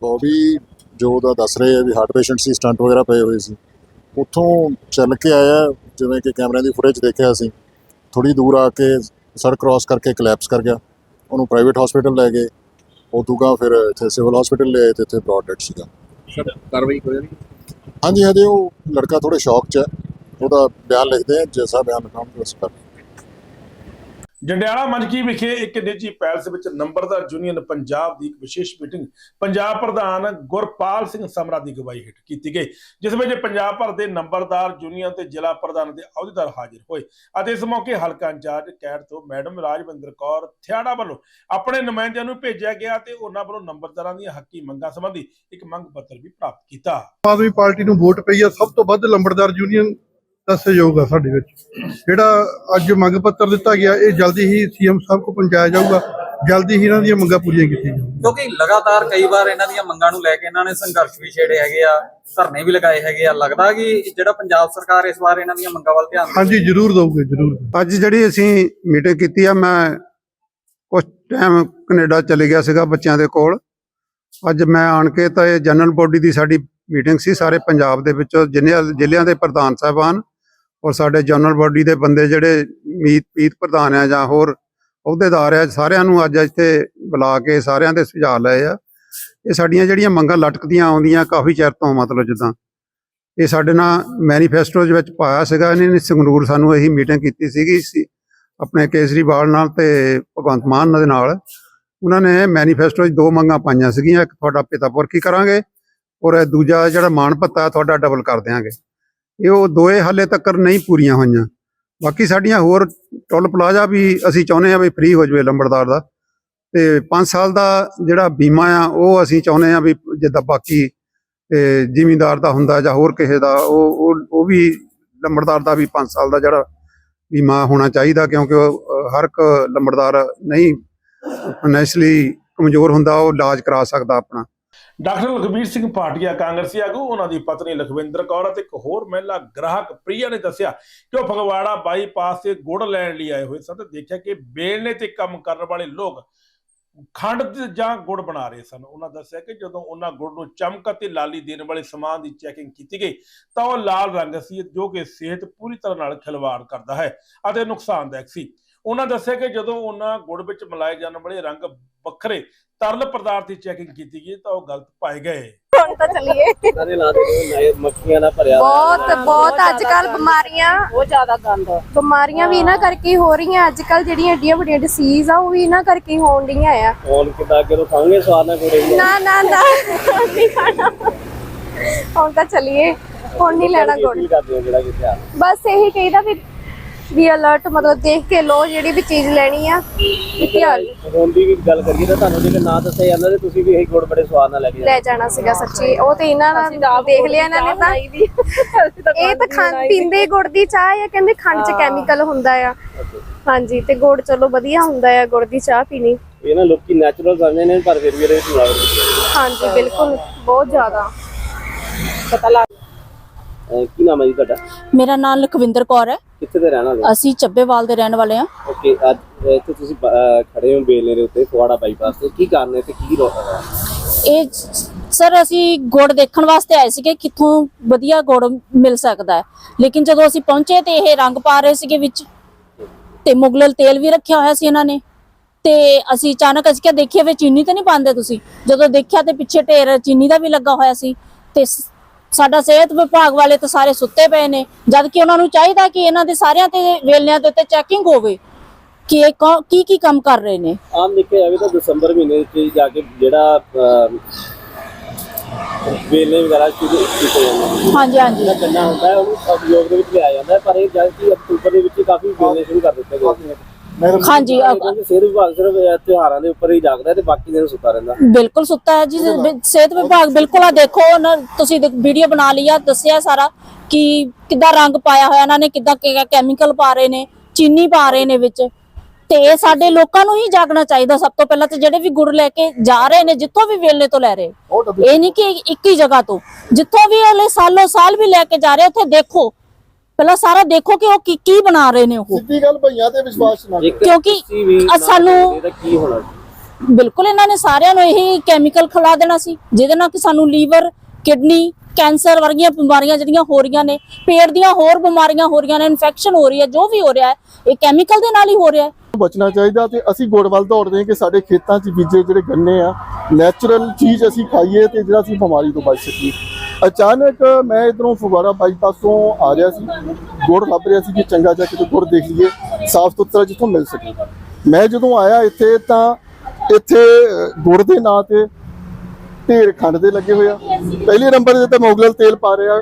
ਬੌਬੀ ਜੋ ਉਹਦਾ ਦੱਸ ਰਹੇ ਆ ਵੀ ਹਾਰਟ ਪੇਸ਼ੈਂਟ ਸੀ ਸਟੰਟ ਵਗੈਰਾ ਪਏ ਹੋਏ ਸੀ। ਉੱਥੋਂ ਚੱਲ ਕੇ ਆਇਆ, ਜਿਵੇਂ ਕਿ ਕੈਮਰਿਆਂ ਦੀ ਫੁਟੇਜ ਦੇਖਿਆ ਸੀ। ਥੋੜੀ ਦੂਰ ਆ ਕੇ ਸੜਕ ਕ੍ਰਾਸ ਕਰਕੇ ਕਲੈਪਸ ਕਰ ਗਿਆ। ਉਹਨੂੰ ਪ੍ਰਾਈਵੇਟ ਹਸਪੀਟਲ ਲੈ ਗਏ। ਉਤੋਂ ਫਿਰ ਇੱਥੇ ਸਿਵਲ ਹਸਪੀਟਲ ਲੈ ਆਏ ਤੇ ਇੱਥੇ ਬ੍ਰੌਡ ਡੈਡ ਸੀਗਾ। ਸਰ ਹਾਂਜੀ ਹਜੇ ਉਹ ਲੜਕਾ ਥੋੜੇ ਸ਼ੌਕ 'ਚ ਹੈ। ਉਹਦਾ ਬਿਆਨ ਲਿਖਦੇ ਆ ਜੈਸਾ ਬਿਆਨ ਲਿਖਾਉਣਗੇ ਉਸ ਜੰਡਿਆਲਾ ਮੰਜਕੀ ਵਿਖੇ ਇੱਕ ਨਿੱਜੀ ਪੈਲਸ ਵਿੱਚ ਨੰਬਰਦਾਰ ਯੂਨੀਅਨ ਪੰਜਾਬ ਦੀ ਇੱਕ ਵਿਸ਼ੇਸ਼ ਮੀਟਿੰਗ ਪੰਜਾਬ ਪ੍ਰਧਾਨ ਗੁਰਪਾਲ ਸਿੰਘ ਸਮਰਾ ਦੀ ਅਗਵਾਈ ਹੇਠ ਕੀਤੀ ਗਈ, ਜਿਸ ਵਿੱਚ ਪੰਜਾਬ ਭਰ ਦੇ ਨੰਬਰਦਾਰ ਯੂਨੀਅਨ ਤੇ ਜ਼ਿਲ੍ਹਾ ਪ੍ਰਧਾਨ ਦੇ ਅਹੁਦੇਦਾਰ ਹਾਜ਼ਰ ਹੋਏ ਅਤੇ ਇਸ ਮੌਕੇ ਹਲਕਾ ਇੰਚਾਰਜ ਕੈਟ ਤੋਂ ਮੈਡਮ ਰਾਜਵਿੰਦਰ ਕੌਰ ਥਿਆੜਾ ਵੱਲੋਂ ਆਪਣੇ ਨੁਮਾਇੰਦਿਆਂ ਨੂੰ ਭੇਜਿਆ ਗਿਆ ਤੇ ਉਹਨਾਂ ਵੱਲੋਂ ਨੰਬਰਦਾਰਾਂ ਦੀਆਂ ਹੱਕੀ ਮੰਗਾਂ ਸੰਬੰਧੀ ਇੱਕ ਮੰਗ ਪੱਤਰ ਵੀ ਪ੍ਰਾਪਤ ਕੀਤਾ। ਆਮ ਆਦਮੀ ਪਾਰਟੀ ਨੂੰ ਵੋਟ ਪਈ ਆ ਸਭ ਤੋਂ ਵੱਧ ਲੰਬੜਦਾਰ ਯੂਨੀਅਨ ਦਾ ਸਹਿਯੋਗ ਆ ਸਾਡੇ ਵਿੱਚ। ਜਿਹੜਾ ਅੱਜ ਮੰਗ ਪੱਤਰ ਦਿੱਤਾ ਗਿਆ ਇਹ ਜਲਦੀ ਹੀ ਸੀਐਮ ਸਾਹਿਬ ਕੋ ਪਹੁੰਚਾਇਆ ਜਾਊਗਾ। ਜਲਦੀ ਹੀ ਇਹਨਾਂ ਦੀਆਂ ਮੰਗਾਂ ਪੂਰੀਆਂ ਕੀਤੀਆਂ ਜਾਊਗੀਆਂ। ਕਿਉਂਕਿ ਲਗਾਤਾਰ ਕਈ ਵਾਰ ਇਹਨਾਂ ਦੀਆਂ ਮੰਗਾਂ ਨੂੰ ਲੈ ਕੇ ਇਹਨਾਂ ਨੇ ਸੰਘਰਸ਼ ਵੀ ਛੇੜੇ ਹੈਗੇ ਆ ਧਰਨੇ ਵੀ ਲਗਾਏ ਹੈਗੇ ਆ। ਲੱਗਦਾ ਕਿ ਜਿਹੜਾ ਪੰਜਾਬ ਸਰਕਾਰ ਇਸ ਵਾਰ ਇਹਨਾਂ ਦੀਆਂ ਮੰਗਾਂ ਵੱਲ ਧਿਆਨ ਹਾਂਜੀ ਜ਼ਰੂਰ ਦਊਗੇ ਜ਼ਰੂਰ ਅੱਜ ਜਿਹੜੀ ਅਸੀਂ ਮੀਟਿੰਗ ਕੀਤੀ ਆ ਮੈਂ ਕੁਝ ਟਾਈਮ ਕੈਨੇਡਾ ਚਲੇ ਗਿਆ ਸੀਗਾ ਬੱਚਿਆਂ ਦੇ ਕੋਲ। ਅੱਜ ਮੈਂ ਆਣ ਕੇ ਤਾਂ ਇਹ ਜਨਰਲ ਬੋਡੀ ਦੀ ਸਾਡੀ ਮੀਟਿੰਗ ਸੀ ਸਾਰੇ ਪੰਜਾਬ ਦੇ ਵਿੱਚੋਂ ਜਿੰਨੇ ਜ਼ਿਲ੍ਹਿਆਂ ਦੇ ਪ੍ਰਧਾਨ ਸਾਹਿਬਾਨ ਔਰ ਸਾਡੇ ਜਨਰਲ ਬੋਡੀ ਦੇ ਬੰਦੇ ਜਿਹੜੇ ਮੀਤ ਪੀਤ ਪ੍ਰਧਾਨ ਆ ਜਾਂ ਹੋਰ, ਅਹੁਦੇਦਾਰ ਆ, ਸਾਰਿਆਂ ਨੂੰ ਅੱਜ ਇੱਥੇ ਬੁਲਾ ਕੇ ਸਾਰਿਆਂ ਦੇ ਸੁਝਾਅ ਲਏ ਆ। ਇਹ ਸਾਡੀਆਂ ਜਿਹੜੀਆਂ ਮੰਗਾਂ ਲਟਕਦੀਆਂ ਆਉਂਦੀਆਂ ਕਾਫੀ ਚਿਰ ਤੋਂ, ਮਤਲਬ ਜਿੱਦਾਂ। ਇਹ ਸਾਡੇ ਨਾਲ ਮੈਨੀਫੈਸਟੋ ਦੇ ਵਿੱਚ ਪਾਇਆ ਸੀਗਾ, ਇਹਨਾਂ ਨੇ ਸੰਗਰੂਰ ਸਾਨੂੰ ਇਹੀ ਮੀਟਿੰਗ ਕੀਤੀ ਸੀਗੀ ਆਪਣੇ ਕੇਜਰੀਵਾਲ ਨਾਲ ਤੇ ਭਗਵੰਤ ਮਾਨ ਦੇ ਨਾਲ। ਉਹਨਾਂ ਨੇ ਮੈਨੀਫੈਸਟੋ 'ਚ ਦੋ ਮੰਗਾਂ ਪਾਈਆਂ ਸੀਗੀਆਂ, ਇੱਕ ਤੁਹਾਡਾ ਪਿਤਾ ਪੁਰਖੀ ਕਰਾਂਗੇ ਔਰ ਦੂਜਾ ਜਿਹੜਾ ਮਾਣ ਭੱਤਾ ਤੁਹਾਡਾ ਡਬਲ ਕਰ ਦਿਆਂਗੇ। ਇਹ ਉਹ ਦੋਏ ਹਾਲੇ ਤੱਕ ਨਹੀਂ ਪੂਰੀਆਂ ਹੋਈਆਂ। ਬਾਕੀ ਸਾਡੀਆਂ ਹੋਰ ਟੋਲ ਪਲਾਜ਼ਾ ਵੀ ਅਸੀਂ ਚਾਹੁੰਦੇ ਆ ਵੀ ਫ੍ਰੀ ਹੋ ਜਾਵੇ ਲੰਬੜਦਾਰ ਦਾ। ਤੇ 5 ਸਾਲ ਦਾ ਜਿਹੜਾ ਬੀਮਾ ਆ ਉਹ ਅਸੀਂ ਚਾਹੁੰਦੇ ਆ ਵੀ ਜਿੱਦਾਂ ਬਾਕੀ ਤੇ ਜ਼ਿਮੀਂਦਾਰ ਦਾ ਹੁੰਦਾ ਜਾਂ ਹੋਰ ਕਿਸੇ ਦਾ ਉਹ ਉਹ ਵੀ ਲੰਬੜਦਾਰ ਦਾ ਵੀ 5 ਸਾਲ ਦਾ ਜਿਹੜਾ ਬੀਮਾ ਹੋਣਾ ਚਾਹੀਦਾ ਕਿਉਂਕਿ ਉਹ, ਹਰ ਇੱਕ ਲੰਬੜਦਾਰ ਨਹੀਂ ਫਾਈਨੈਂਸ਼ਲੀ ਕਮਜ਼ੋਰ ਹੁੰਦਾ ਉਹ ਇਲਾਜ ਕਰਾ ਸਕਦਾ ਆਪਣਾ। ਡਾਕਟਰ ਲਖਬੀਰ ਸਿੰਘ ਭਾਟੀਆ ਕਾਂਗਰਸੀ ਆਗੂ, ਉਹਨਾਂ ਦੀ ਪਤਨੀ ਲਖਵਿੰਦਰ ਕੌਰ ਅਤੇ ਇੱਕ ਹੋਰ ਮਹਿਲਾ ਗ੍ਰਾਹਕ ਪ੍ਰਿਆ ਨੇ ਦੱਸਿਆ ਕਿ ਉਹ ਫਗਵਾੜਾ ਬਾਈਪਾਸ ਤੇ ਗੁੜ ਲੈਣ ਲਈ ਆਏ ਹੋਏ ਸਨ ਤੇ ਦੇਖਿਆ ਕਿ ਬੇਲਣੇ ਤੇ ਕੰਮ ਕਰਨ ਵਾਲੇ ਲੋਕ ਖੰਡ ਜਾਂ ਗੁੜ ਬਣਾ ਰਹੇ ਸਨ। ਉਹਨਾਂ ਦੱਸਿਆ ਕਿ ਜਦੋਂ ਉਹਨਾਂ ਗੁੜ ਨੂੰ ਚਮਕ ਅਤੇ ਲਾਲੀ ਦੇਣ ਵਾਲੇ ਸਮਾਨ ਦੀ ਚੈਕਿੰਗ ਕੀਤੀ ਗਈ, ਤਾਂ ਉਹ ਲਾਲ ਰੰਗ ਸੀ ਜੋ ਕਿ ਸਿਹਤ ਪੂਰੀ ਤਰ੍ਹਾਂ ਨਾਲ ਖਿਲਵਾੜ ਕਰਦਾ ਹੈ ਅਤੇ ਨੁਕਸਾਨਦਾਇਕ ਸੀ। ਉਹਨਾਂ ਦੱਸਿਆ ਕਿ ਜਦੋਂ ਉਹਨਾਂ ਗੁੜ ਵਿੱਚ ਮਿਲਾਏ ਜਾਣ ਵਾਲੇ ਰੰਗ ਵੱਖਰੇ ਤਰਲ ਪਦਾਰਥ ਦੀ ਚੈਕਿੰਗ ਕੀਤੀ ਗਈ ਤਾਂ ਉਹ ਗਲਤ ਪਾਏ ਗਏ। ਹੁਣ ਤਾਂ ਚੱਲੀਏ। ਮੱਖੀਆਂ ਦਾ ਭਰਿਆ ਬਹੁਤ ਬਹੁਤ ਅੱਜ ਕੱਲ ਬਿਮਾਰੀਆਂ। ਬਹੁਤ ਜ਼ਿਆਦਾ ਗੰਦ। ਬਿਮਾਰੀਆਂ ਵੀ ਇਹਨਾਂ ਕਰਕੇ ਹੀ ਹੋ ਰਹੀਆਂ। ਅੱਜ ਕੱਲ ਜਿਹੜੀਆਂ ਏਡੀਆਂ ਵੱਡੀਆਂ ਡਿਸੀਜ਼ ਆ ਉਹ ਵੀ ਇਹਨਾਂ ਕਰਕੇ ਹੋਣ ਡੀਆਂ ਆ। ਹੁਣ ਕਿਦਾਂ ਕਿ ਖਾਂਗੇ ਸਵਾਦ ਨਾਲ ਕੋਈ ਨਾ ਨਾ ਨਾ। ਨਹੀਂ ਖਾਣਾ। ਹੁਣ ਤਾਂ ਚੱਲੀਏ। ਹੁਣ ਨਹੀਂ ਲੈਣਾ ਗੁੜ। ਬਸ ਇਹੀ ਕਹੀਦਾ ਵੀ ਵੀ ਅਲਰਟ ਮਤਲਬ ਦੇਖ ਕੇ ਲੋ ਜਿਹੜੀ ਵੀ ਚੀਜ਼ ਲੈਣੀ ਆ ਵੀ ਧਿਆਨ ਹੁਣ ਦੀ ਵੀ ਗੱਲ ਕਰੀਏ ਤਾਂ ਤੁਹਾਨੂੰ ਜੇ ਨਾ ਦੱਸਿਆ ਜਾਂਦਾ ਤੇ ਤੁਸੀਂ ਵੀ ਇਹੀ ਗੁੜ ਬੜੇ ਸਵਾਦ ਨਾਲ ਲੈ ਕੇ ਲੈ ਜਾਣਾ ਸੀਗਾ ਸੱਚੀ। ਉਹ ਤੇ ਇਹਨਾਂ ਨਾਲ ਦੇਖ ਲਿਆ ਇਹਨਾਂ ਨੇ ਤਾਂ। ਇਹ ਤਾਂ ਖੰਡ ਪੀਂਦੇ ਗੁੜ ਦੀ ਚਾਹ ਆ ਕਹਿੰਦੇ ਖੰਡ 'ਚ ਕੈਮੀਕਲ ਹੁੰਦਾ ਆ। ਹਾਂਜੀ ਤੇ ਗੁੜ ਚਲੋ ਵਧੀਆ ਹੁੰਦਾ ਆ ਗੁੜ ਦੀ ਚਾਹ ਪੀਣੀ। ਇਹ ਨਾ ਲੋਕੀ ਨੈਚੁਰਲ ਸਮਝਦੇ ਨੇ ਪਰ ਫਿਰ ਵੀ ਇਹਦੇ ਵਿੱਚ ਮਿਲਾਵਟ ਹਾਂਜੀ ਬਿਲਕੁਲ ਬਹੁਤ ਜ਼ਿਆਦਾ। ਅਹ ਕੀ ਨਾਮ ਹੈ ਜੀ ਤੁਹਾਡਾ? ਮੇਰਾ ਨਾਮ ਲਖਵਿੰਦਰ ਕੌਰ ਹੈ। ਕਿੱਥੇ ਦੇ ਰਹਿਣ ਵਾਲੇ ਅਸੀਂ ਚੱਬੇਵਾਲ ਦੇ ਰਹਿਣ ਵਾਲੇ ਹਾਂ। ਓਕੇ ਅੱਜ ਇੱਥੇ ਤੁਸੀਂ ਬ- ਅਹ ਖੜੇ ਹੋ ਬੇਲੇ ਦੇ ਉੱਤੇ ਫੁਆੜਾ ਬਾਈਪਾਸ ਤੇ। ਕੀ ਕਾਰਨ ਹੈ ਤੇ ਕੀ ਰੋ- ਅਹ ਇਹ ਸਰ ਅਸੀਂ ਗੁੜ ਦੇਖਣ ਵਾਸਤੇ ਆਏ ਸੀਗੇ ਕਿੱਥੋਂ ਵਧੀਆ ਗੁੜ ਮਿਲ ਸਕਦਾ ਹੈ। ਲੇਕਿਨ ਜਦੋਂ ਅਸੀਂ ਪਹੁੰਚੇ ਤੇ ਇਹ ਰੰਗ ਪਾ ਰਹੇ ਸੀਗੇ ਵਿੱਚ ਤੇ ਮੁਗਲਲ ਤੇਲ ਵੀ ਰੱਖਿਆ ਹੋਇਆ ਸੀ ਇਹਨਾਂ ਨੇ। ਤੇ ਅਸੀਂ ਅਚਾਨਕ ਅਸੀਂ ਕਿਹਾ ਦੇਖਿਆ ਵੇ ਚੀਨੀ ਤੇ ਨਹੀਂ ਪਾਉਂਦੇ ਤੁਸੀਂ। ਜਦੋਂ ਦੇਖਿਆ ਤੇ ਪਿੱਛੇ ਢੇਰ ਚੀਨੀ ਦਾ ਵੀ ਲੱਗਾ ਹੋਇਆ ਸੀ। ਤੇ ਸ- ਸਾਡਾ ਸਿਹਤ ਵਿਭਾਗ ਵਾਲੇ ਤਾਂ ਸਾਰੇ ਸੁੱਤੇ ਪਏ ਨੇ ਜਦ ਕਿ ਉਹਨਾਂ ਨੂੰ ਚਾਹੀਦਾ ਕਿ ਇਹਨਾਂ ਦੇ ਸਾਰਿਆਂ ਤੇ ਵੇਲਿਆਂ ਦੇ ਉੱਤੇ ਚੈਕਿੰਗ ਹੋਵੇ ਕਿ ਇਹ ਕੌ- ਕੀ ਕੰਮ ਕਰ ਰਹੇ ਨੇ। ਆਮ ਦੇਖਿਆ ਜਾਵੇ ਤਾਂ ਦਸੰਬਰ ਮਹੀਨੇ ਵਿੱਚ ਜਾ ਕੇ ਜਿਹੜਾ ਵੇਲੇ ਵਗੈਰਾ ਕੀਤੇ ਜਾਂਦੇ ਹਾਂਜੀ ਹਾਂਜੀ। ਜਿਹੜਾ ਗੰਨਾ ਹੁੰਦਾ ਹੈ ਉਹਨੂੰ ਉਪਯੋਗ ਦੇ ਵਿੱਚ ਲਿਆਇਆ ਜਾਂਦਾ ਪਰ ਇਹ ਜਦ ਕਿ ਅਕਤੂਬਰ ਦੇ ਵਿੱਚ ਕਾਫੀ ਵੇਲੇ ਸ਼ੁਰੂ ਕਰ ਦਿੱਤੇ ਗਏ ਹਾਂਜੀ ਅ- ਸਿਹਤ ਵਿਭਾਗ ਸਿਰਫ ਇਹ ਤਿਉਹਾਰਾਂ ਦੇ ਉੱਪਰ ਹੀ ਜਾਗਦਾ ਹੈ ਤੇ ਬਾਕੀ ਦਿਨ ਸੁੱਤਾ ਰਹਿੰਦਾ। ਬਿਲਕੁਲ ਸੁੱਤਾ ਹੈ ਜੀ ਬਿ- ਸਿਹਤ ਵਿਭਾਗ ਬਿਲਕੁਲ ਆ ਦੇਖੋ ਉਹਨਾਂ ਤੁਸੀਂ ਵੀਡੀਓ ਬਣਾ ਲਈ ਆ ਦੱਸਿਆ ਸਾਰਾ ਕਿ ਕਿੱਦਾਂ ਰੰਗ ਪਾਇਆ ਹੋਇਆ ਇਹਨਾਂ ਨੇ ਕਿੱਦਾਂ ਕੈਮੀਕਲ ਪਾ ਰਹੇ ਨੇ ਚੀਨੀ ਪਾ ਰਹੇ ਨੇ ਵਿੱਚ। ਤੇ ਇਹ ਸਾਡੇ ਲੋਕਾਂ ਨੂੰ ਹੀ ਜਾਗਣਾ ਚਾਹੀਦਾ ਸਭ ਤੋਂ ਪਹਿਲਾਂ ਤੇ ਜਿਹੜੇ ਵੀ ਗੁੜ ਲੈ ਕੇ ਜਾ ਰਹੇ ਨੇ ਜਿੱਥੋਂ ਵੀ ਵੇਲੇ ਤੋਂ ਲੈ ਰਹੇ। ਇਹ ਨਹੀਂ ਕਿ ਇੱਕ ਹੀ ਜਗ੍ਹਾ ਤੋਂ। ਜਿੱਥੋਂ ਵੀ ਅਗਲੇ ਸਾਲੋਂ ਸਾਲ ਵੀ ਲੈ ਕੇ ਜਾ ਰਹੇ ਉੱਥੇ ਦੇਖੋ ਪਹਿਲਾਂ ਸਾਰਾ ਦੇਖੋ ਕਿ ਉਹ ਕੀ ਕੀ ਬਣਾ ਰਹੇ ਨੇ ਉਹ। ਸਿੱਧੀ ਗੱਲ ਭਈਆਂ ਤੇ ਵਿਸ਼ਵਾਸ ਨਾ ਇੱਕ ਕਿਉਂਕਿ ਸਾਨੂੰ ਇਹਦਾ ਕੀ ਹੋਣਾ ਬਿਲਕੁਲ ਇਹਨਾਂ ਨੇ ਸਾਰਿਆਂ ਨੂੰ ਇਹੀ ਕੈਮੀਕਲ ਖਿਲਾ ਦੇਣਾ ਸੀ ਜਿਹਦੇ ਨਾਲ ਕਿ ਸਾਨੂੰ ਲੀਵਰ ਕਿਡਨੀ ਕੈਂਸਰ ਵਰਗੀਆਂ ਬਿਮਾਰੀਆਂ ਜਿਹੜੀਆਂ ਹੋ ਰਹੀਆਂ ਨੇ ਪੇਟ ਦੀਆਂ ਹੋਰ ਬਿਮਾਰੀਆਂ ਹੋ ਰਹੀਆਂ ਨੇ ਇਨਫੈਕਸ਼ਨ ਹੋ ਰਹੀ ਹੈ ਜੋ ਵੀ ਹੋ ਰਿਹਾ ਹੈ ਇਹ ਕੈਮੀਕਲ ਦੇ ਨਾਲ ਹੀ ਹੋ ਰਿਹਾ ਹੈ। ਬਚਣਾ ਚਾਹੀਦਾ ਤੇ ਅਸੀਂ ਗੁੜ ਵੱਲ ਦੌੜਦੇ ਹਾਂ ਕਿ ਸਾਡੇ ਖੇਤਾਂ 'ਚ ਬੀਜੇ ਜਿਹੜੇ ਗੰਨੇ ਆ ਨੈਚੁਰਲ ਚੀਜ਼ ਅਸੀਂ ਖਾਈਏ ਤੇ ਜਿਹੜਾ ਅਸੀਂ ਬਿਮਾਰੀ ਤੋਂ ਬਚ ਸਕੀਏ। ਅਚਾਨਕ ਮੈਂ ਇਧਰੋਂ ਫੁਗਾਰਾ ਬਾਈਪਾਸ ਤੋਂ ਆ ਰਿਹਾ ਸੀ। ਗੁੜ ਲੱਭ ਰਿਹਾ ਸੀ ਕਿ ਚੰਗਾ ਜਿਹਾ ਕਿਤੇ ਗੁੜ ਦੇਖ ਲਈਏ, ਸਾਫ਼ ਸੁਥਰਾ ਜਿੱਥੋਂ ਮਿਲ ਸਕੇ। ਮੈਂ ਜਦੋਂ ਆਇਆ ਇੱਥੇ ਤਾਂ ਇੱਥੇ ਗੁੜ ਦੇ ਨਾਂ ਤੇ ਢੇਰ ਖੰਡ ਦੇ ਲੱਗੇ ਹੋਏ ਆ। ਪਹਿਲੇ ਨੰਬਰ ਤੇ ਤਾਂ ਮੁਗਲਲ ਤੇਲ ਪਾ ਰਿਹਾ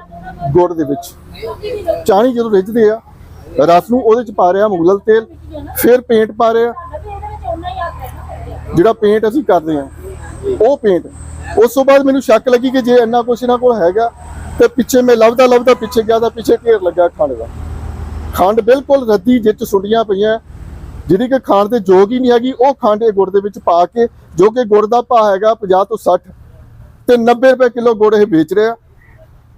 ਗੁੜ ਦੇ ਵਿੱਚ। ਚਾਣੀ ਜਦੋਂ ਰਿੱਝਦੇ ਆ, ਰਸ ਨੂੰ ਉਹਦੇ ਚ ਪਾ ਰਿਹਾ ਮੁਗਲਲ ਤੇਲ, ਫਿਰ ਪੇਂਟ ਪਾ ਰਿਹਾ ਜਿਹੜਾ ਪੇਂਟ ਅਸੀਂ ਕਰਦੇ ਆ, ਉਹ ਪੇਂਟ ਉਸ ਤੋਂ ਬਾਅਦ ਮੈਨੂੰ ਸ਼ੱਕ ਲੱਗੀ ਕਿ ਜੇ ਇੰਨਾ ਕੁਛ ਇਹਨਾਂ ਕੋਲ ਹੈਗਾ, ਤੇ ਪਿੱਛੇ ਮੈਂ ਲੱਭਦਾ ਲੱਭਦਾ ਪਿੱਛੇ ਗਿਆ ਤਾਂ ਪਿੱਛੇ ਢੇਰ ਲੱਗਾ ਖੰਡ ਦਾ। ਖੰਡ ਬਿਲਕੁਲ ਰੱਦੀ ਜਿੱਚ ਸੁੰਡੀਆਂ ਪਈਆਂ ਜਿਹੜੀ ਕਿ ਖਾਣ ਦੇ ਯੋਗ ਹੀ ਨਹੀਂ ਹੈਗੀ, ਉਹ ਖੰਡ ਇਹ ਗੁੜ ਦੇ ਵਿੱਚ ਪਾ ਕੇ, ਜੋ ਕਿ ਗੁੜ ਦਾ ਭਾਅ ਹੈਗਾ 50 ਤੋਂ 60 ਤੇ 90 ਰੁਪਏ ਕਿਲੋ ਗੁੜ ਇਹ ਵੇਚ ਰਿਹਾ।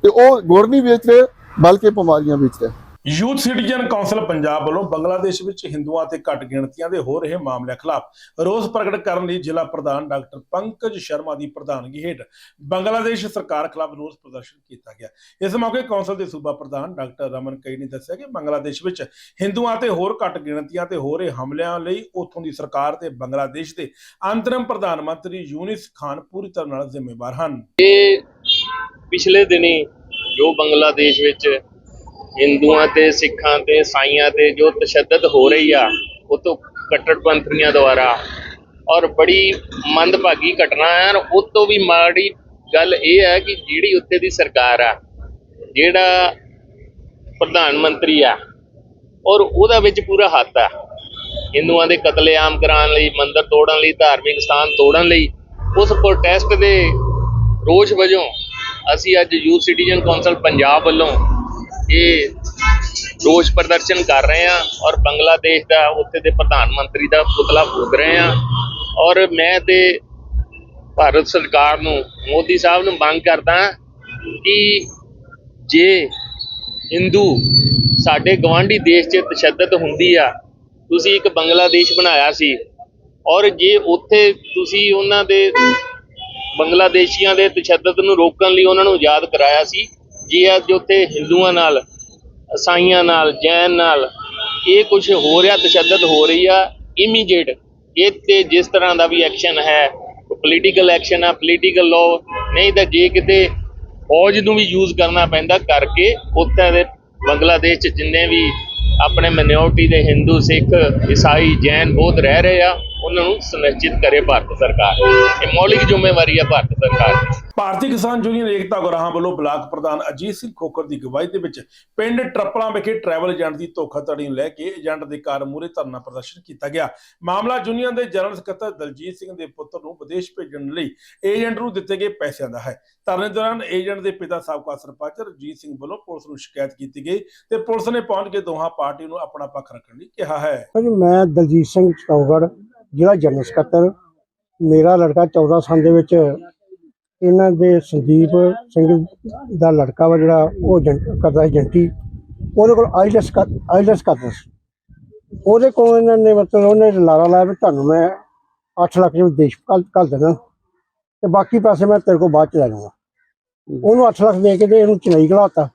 ਤੇ ਉਹ ਗੁੜ ਨਹੀਂ ਵੇਚ ਰਹੇ, ਬਲਕਿ ਬਿਮਾਰੀਆਂ ਵੇਚ ਰਿਹਾ। ਯੂਥ ਸਿਟੀਜ਼ਨ ਕਾਉਂਸਲ ਪੰਜਾਬ ਵੱਲੋਂ ਬੰਗਲਾਦੇਸ਼ ਵਿੱਚ ਹਿੰਦੂਆਂ ਤੇ ਘੱਟ ਗਿਣਤੀਆਂ ਦੇ ਹੋ ਰਹੇ ਮਾਮਲਿਆਂ ਖਿਲਾਫ ਰੋਸ ਪ੍ਰਗਟ ਕਰਨ ਲਈ ਜ਼ਿਲ੍ਹਾ ਪ੍ਰਧਾਨ ਡਾਕਟਰ ਪੰਕਜ ਸ਼ਰਮਾ ਦੀ ਪ੍ਰਧਾਨਗੀ ਹੇਠ ਬੰਗਲਾਦੇਸ਼ ਸਰਕਾਰ ਖਿਲਾਫ ਰੋਸ ਪ੍ਰਦਰਸ਼ਨ ਕੀਤਾ ਗਿਆ। ਇਸ ਮੌਕੇ ਕਾਉਂਸਲ ਦੇ ਸੂਬਾ ਪ੍ਰਧਾਨ ਡਾਕਟਰ ਰਮਨ ਕਈ ਨੇ ਦੱਸਿਆ ਕਿ ਬੰਗਲਾਦੇਸ਼ ਵਿੱਚ ਹਿੰਦੂਆਂ ਤੇ ਹੋਰ ਘੱਟ ਗਿਣਤੀਆਂ ਤੇ ਹੋ ਰਹੇ ਹਮਲਿਆਂ ਲਈ ਉੱਥੋਂ ਦੀ ਸਰਕਾਰ ਤੇ ਬੰਗਲਾਦੇਸ਼ ਦੇ ਅੰਤਰਮ ਪ੍ਰਧਾਨ ਮੰਤਰੀ ਯੂਨਿਸ ਖਾਨ ਪੂਰੀ ਤਰ੍ਹਾਂ ਨਾਲ ਜ਼ਿੰਮੇਵਾਰ ਹਨ। ਪਿਛਲੇ ਦਿਨੀ ਜੋ ਬੰਗਲਾਦੇਸ਼ ਵਿੱਚ ਹਿੰਦੂਆਂ ਤੇ, ਸਿੱਖਾਂ ਤੇ ਈਸਾਈਆਂ ਤੇ ਜੋ ਤਸ਼ੱਦਦ ਹੋ ਰਹੀ ਆ, ਉਹ ਤੋਂ ਕੱਟੜਪੰਥੀਆਂ ਦੁਆਰਾ। ਔਰ ਬੜੀ ਮੰਦਭਾਗੀ ਘਟਨਾ ਹੈ ਔਰ ਉਹ ਤੋਂ ਵੀ ਮਾੜੀ ਗੱਲ ਇਹ ਹੈ ਕਿ ਜਿਹੜੀ ਉੱਥੇ ਦੀ ਸਰਕਾਰ ਆ, ਜਿਹੜਾ ਪ੍ਰਧਾਨ ਮੰਤਰੀ ਆ, ਔਰ ਉਹਦਾ ਵਿੱਚ ਪੂਰਾ ਹੱਥ ਆ। ਹਿੰਦੂਆਂ ਦੇ ਕਤਲੇਆਮ ਕਰਾਉਣ ਲਈ, ਮੰਦਰ ਤੋੜਨ ਲਈ, ਧਾਰਮਿਕ ਸਥਾਨ ਤੋੜਨ ਲਈ, ਉਸ ਪ੍ਰੋਟੈਸਟ ਦੇ ਰੋਸ਼ ਵਜੋਂ ਅਸੀਂ ਅੱਜ ਯੂਥ ਸਿਟੀਜ਼ਨ ਕੌਂਸਲ ਪੰਜਾਬ ਵੱਲੋਂ ਇਹ ਰੋਸ਼ ਪ੍ਰਦਰਸ਼ਨ ਕਰ ਰਹੇ ਹਾਂ ਔਰ ਬੰਗਲਾਦੇਸ਼ ਦਾ ਉੱਥੇ ਦੇ ਪ੍ਰਧਾਨ ਮੰਤਰੀ ਦਾ ਪੁਤਲਾ ਫੂਕ ਰਹੇ ਹਾਂ। ਔਰ ਮੈਂ ਤੇ ਭਾਰਤ ਸਰਕਾਰ ਨੂੰ, ਮੋਦੀ ਸਾਹਿਬ ਨੂੰ ਮੰਗ ਕਰਦਾ ਕਿ ਜੇ ਹਿੰਦੂ ਸਾਡੇ ਗਵਾਂਢੀ ਦੇਸ਼ 'ਚ ਤਸ਼ੱਦਦ ਹੁੰਦੀ ਆ, ਤੁਸੀਂ ਇੱਕ ਬੰਗਲਾਦੇਸ਼ ਬਣਾਇਆ ਸੀ ਔਰ ਜੇ ਉੱਥੇ ਤੁਸੀਂ ਉਹਨਾਂ ਦੇ ਬੰਗਲਾਦੇਸ਼ੀਆਂ ਦੇ ਤਸ਼ੱਦਦ ਨੂੰ ਰੋਕਣ ਲਈ ਉਹਨਾਂ ਨੂੰ ਯਾਦ ਕਰਾਇਆ ਸੀ ਜੇ ਅੱਜ ਉੱਥੇ ਹਿੰਦੂਆਂ ਨਾਲ ਈਸਾਈਆਂ ਨਾਲ, ਜੈਨ ਨਾਲ ਇਹ ਕੁਝ ਹੋ ਰਿਹਾ, ਤਸ਼ੱਦਦ ਹੋ ਰਹੀ ਆ ਇਮੀਡੀਏਟ ਇਹ ਤੇ ਜਿਸ ਤਰ੍ਹਾਂ ਦਾ ਵੀ ਐਕਸ਼ਨ ਹੈ ਪੋਲੀਟੀਕਲ ਐਕਸ਼ਨ ਆ ਪੋਲੀਟੀਕਲ ਲਾਅ ਨਹੀਂ ਤਾਂ ਜੇ ਕਿਤੇ ਫੌਜ ਨੂੰ ਵੀ ਯੂਜ਼ ਕਰਨਾ ਪੈਂਦਾ ਕਰਕੇ, ਉੱਥੇ ਦੇ ਬੰਗਲਾਦੇਸ਼ 'ਚ ਜਿੰਨੇ ਵੀ ਆਪਣੇ ਮਿਨੋਰਟੀ ਦੇ ਹਿੰਦੂ, ਸਿੱਖ ਈਸਾਈ ਜੈਨ ਬਹੁਤ ਰਹਿ ਰਹੇ ਆ ਉਹਨਾਂ ਨੂੰ ਸੁਨਿਸ਼ਚਿਤ ਕਰੇ ਭਾਰਤ ਸਰਕਾਰ। ਇਹ ਮੌਲਿਕ ਜ਼ਿੰਮੇਵਾਰੀ ਹੈ ਭਾਰਤ ਸਰਕਾਰ ਦੀ। ਭਾਰਤੀ ਕਿਸਾਨ ਯੂਨੀਅਨ ਏਕਤਾ ਗੁਰਾਹਾਂ ਵੱਲੋਂ ਬਲਾਕ ਪ੍ਰਧਾਨ ਅਜੀਤ ਸਿੰਘ ਖੋਖਰ ਦੀ ਅਗਵਾਈ ਦੇ ਵਿੱਚ ਪਿੰਡ ਟਰੱਪਲਾਂ ਵਿਖੇ ਟਰੈਵਲ ਏਜੰਟ ਦੀ ਧੋਖਾਧੜੀ ਨੂੰ ਲੈ ਕੇ ਏਜੰਟ ਦੇ ਘਰ ਮੂਹਰੇ ਧਰਨਾ ਪ੍ਰਦਰਸ਼ਨ ਕੀਤਾ ਗਿਆ। ਮਾਮਲਾ ਯੂਨੀਅਨ ਦੇ ਜਨਰਲ ਸਕੱਤਰ ਦਲਜੀਤ ਸਿੰਘ ਦੇ ਪੁੱਤਰ ਨੂੰ ਵਿਦੇਸ਼ ਭੇਜਣ ਲਈ ਏਜੰਟ ਨੂੰ ਦਿੱਤੇ ਗਏ ਪੈਸਿਆਂ ਦਾ ਹੈ। ਧਰਨੇ ਦੌਰਾਨ ਏਜੰਟ ਦੇ ਪਿਤਾ ਸਾਬਕਾ ਸਰਪੰਚ ਰਜੀਤ ਸਿੰਘ ਵੱਲੋਂ ਪੁਲਿਸ ਨੂੰ ਸ਼ਿਕਾਇਤ ਕੀਤੀ ਗਈ ਤੇ ਪੁਲਿਸ ਨੇ ਪਹੁੰਚ ਕੇ ਦੋਹਾਂ ਪਾਰਟੀ ਨੂੰ ਆਪਣਾ ਪੱਖ ਰੱਖਣ ਲਈ ਕਿਹਾ ਹੈ। ਮੈਂ ਦਲਜੀਤ ਸਿੰਘ ਚਤੌਗੜ ਜ਼ਿਲ੍ਹਾ ਜਨਰਲ ਸਕੱਤਰ ਮੇਰਾ ਲੜਕਾ 14 ਸਾਲ ਦੇ ਵਿੱਚ ਇਹਨਾਂ ਦੇ ਸੰਦੀਪ ਸਿੰਘ ਦਾ ਲੜਕਾ ਵਾ ਜਿਹੜਾ ਉਹ ਏਜੰਟ ਕਰਦਾ ਏਜੰਟੀ ਉਹਦੇ ਕੋਲ ਆਈਲੈਸ ਆਈਲੈਸ ਕਰਦਾ ਸੀ। ਉਹਦੇ ਕੋਲ ਇਹਨਾਂ ਨੇ ਮਤਲਬ ਉਹਨੇ ਲਾਰਾ ਲਾਇਆ ਵੀ ਤੁਹਾਨੂੰ ਮੈਂ 8 ਲੱਖ ਦੇ ਦੇਸ਼ ਕੱਲ ਕੱਲ ਦੇਣਾ ਤੇ ਬਾਕੀ ਪੈਸੇ ਮੈਂ ਤੇਰੇ ਕੋਲ ਬਾਅਦ ਚ ਲੈ ਜਾਊਂਗਾ। ਉਹਨੂੰ 8 ਲੱਖ ਦੇ ਕੇ ਤੇ ਇਹਨੂੰ ਚੇਨਈ ਘਲਾਤਾ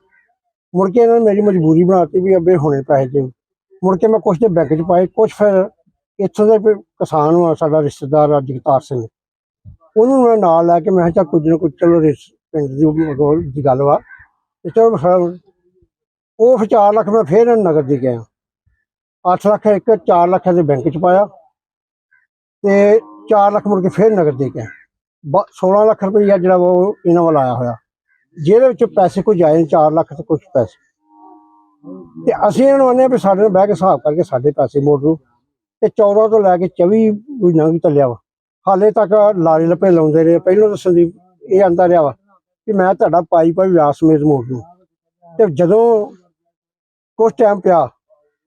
ਮੁੜ ਕੇ ਇਹਨਾਂ ਨੇ ਮੇਰੀ ਮਜਬੂਰੀ ਬਣਾਤੀ ਵੀ ਅੱਬੇ ਹੁਣੇ ਪੈਸੇ ਦੇ। ਮੁੜ ਕੇ ਮੈਂ ਕੁਛ ਦੇ ਬੈਂਕ 'ਚ ਪਾਏ, ਕੁਛ ਫਿਰ ਇੱਥੋਂ ਦੇ ਕਿਸਾਨ ਆ, ਸਾਡਾ ਰਿਸ਼ਤੇਦਾਰ ਆ, ਜਗਤਾਰ ਸਿੰਘ। ਉਹਨੂੰ ਮੈਂ ਨਾਲ ਲੈ ਕੇ ਮੈਂ ਕਿਹਾ, ਚੱਲ ਕੁਝ ਨਾ ਕੁਝ ਚਲੋ ਪਿੰਡ ਦੀ ਕੋਲ ਦੀ ਗੱਲ ਵਾ। ਤੇ ਚਲੋ ਉਹ ਫਿਰ 4 ਲੱਖ ਮੈਂ ਫੇਰ ਨਗਰ ਦੀ ਗਿਆ 8 ਲੱਖ ਇੱਕ 4 ਲੱਖ ਦੇ ਬੈਂਕ 'ਚ ਪਾਇਆ। ਤੇ 4 ਲੱਖ ਮੁੜ ਕੇ ਫੇਰ ਨਗਰ ਦੇ ਗਿਆ 16 ਲੱਖ ਰੁਪਈਆ ਜਿਹੜਾ ਵਾ ਉਹ ਇਹਨਾਂ ਵੱਲ ਆਇਆ ਹੋਇਆ। ਜਿਹਦੇ ਵਿੱਚ ਪੈਸੇ ਕੁਝ ਆਏ 4 ਲੱਖ ਤੇ ਕੁਝ ਪੈਸੇ। ਤੇ ਅਸੀਂ ਇਹਨਾਂ ਨੂੰ ਆਨੇ ਵੀ ਸਾਡੇ ਨਾਲ ਬਹਿ ਕੇ ਹਿਸਾਬ ਕਰਕੇ ਸਾਡੇ ਪੈਸੇ ਮੋੜ ਦਿਓ ਤੇ 14 ਤੋਂ ਲੈ ਕੇ 24 ਵੀ ਨੰਗ ਚੱਲਿਆ ਵਾ। ਹਾਲੇ ਤੱਕ ਲਾਰੇ ਲੱਪੇ ਲਾਉਂਦੇ ਰਹੇ। ਪਹਿਲਾਂ ਤਾਂ ਸੰਦੀਪ ਇਹ ਆਂਦਾ ਰਿਹਾ ਵਾ ਕਿ ਮੈਂ ਤੁਹਾਡਾ ਪਾਈ ਪਾਈ ਵਿਆਸ ਸਮੇਤ ਮੋੜ ਨੂੰ ਤੇ ਜਦੋਂ ਕੁਝ ਟਾਈਮ ਪਿਆ,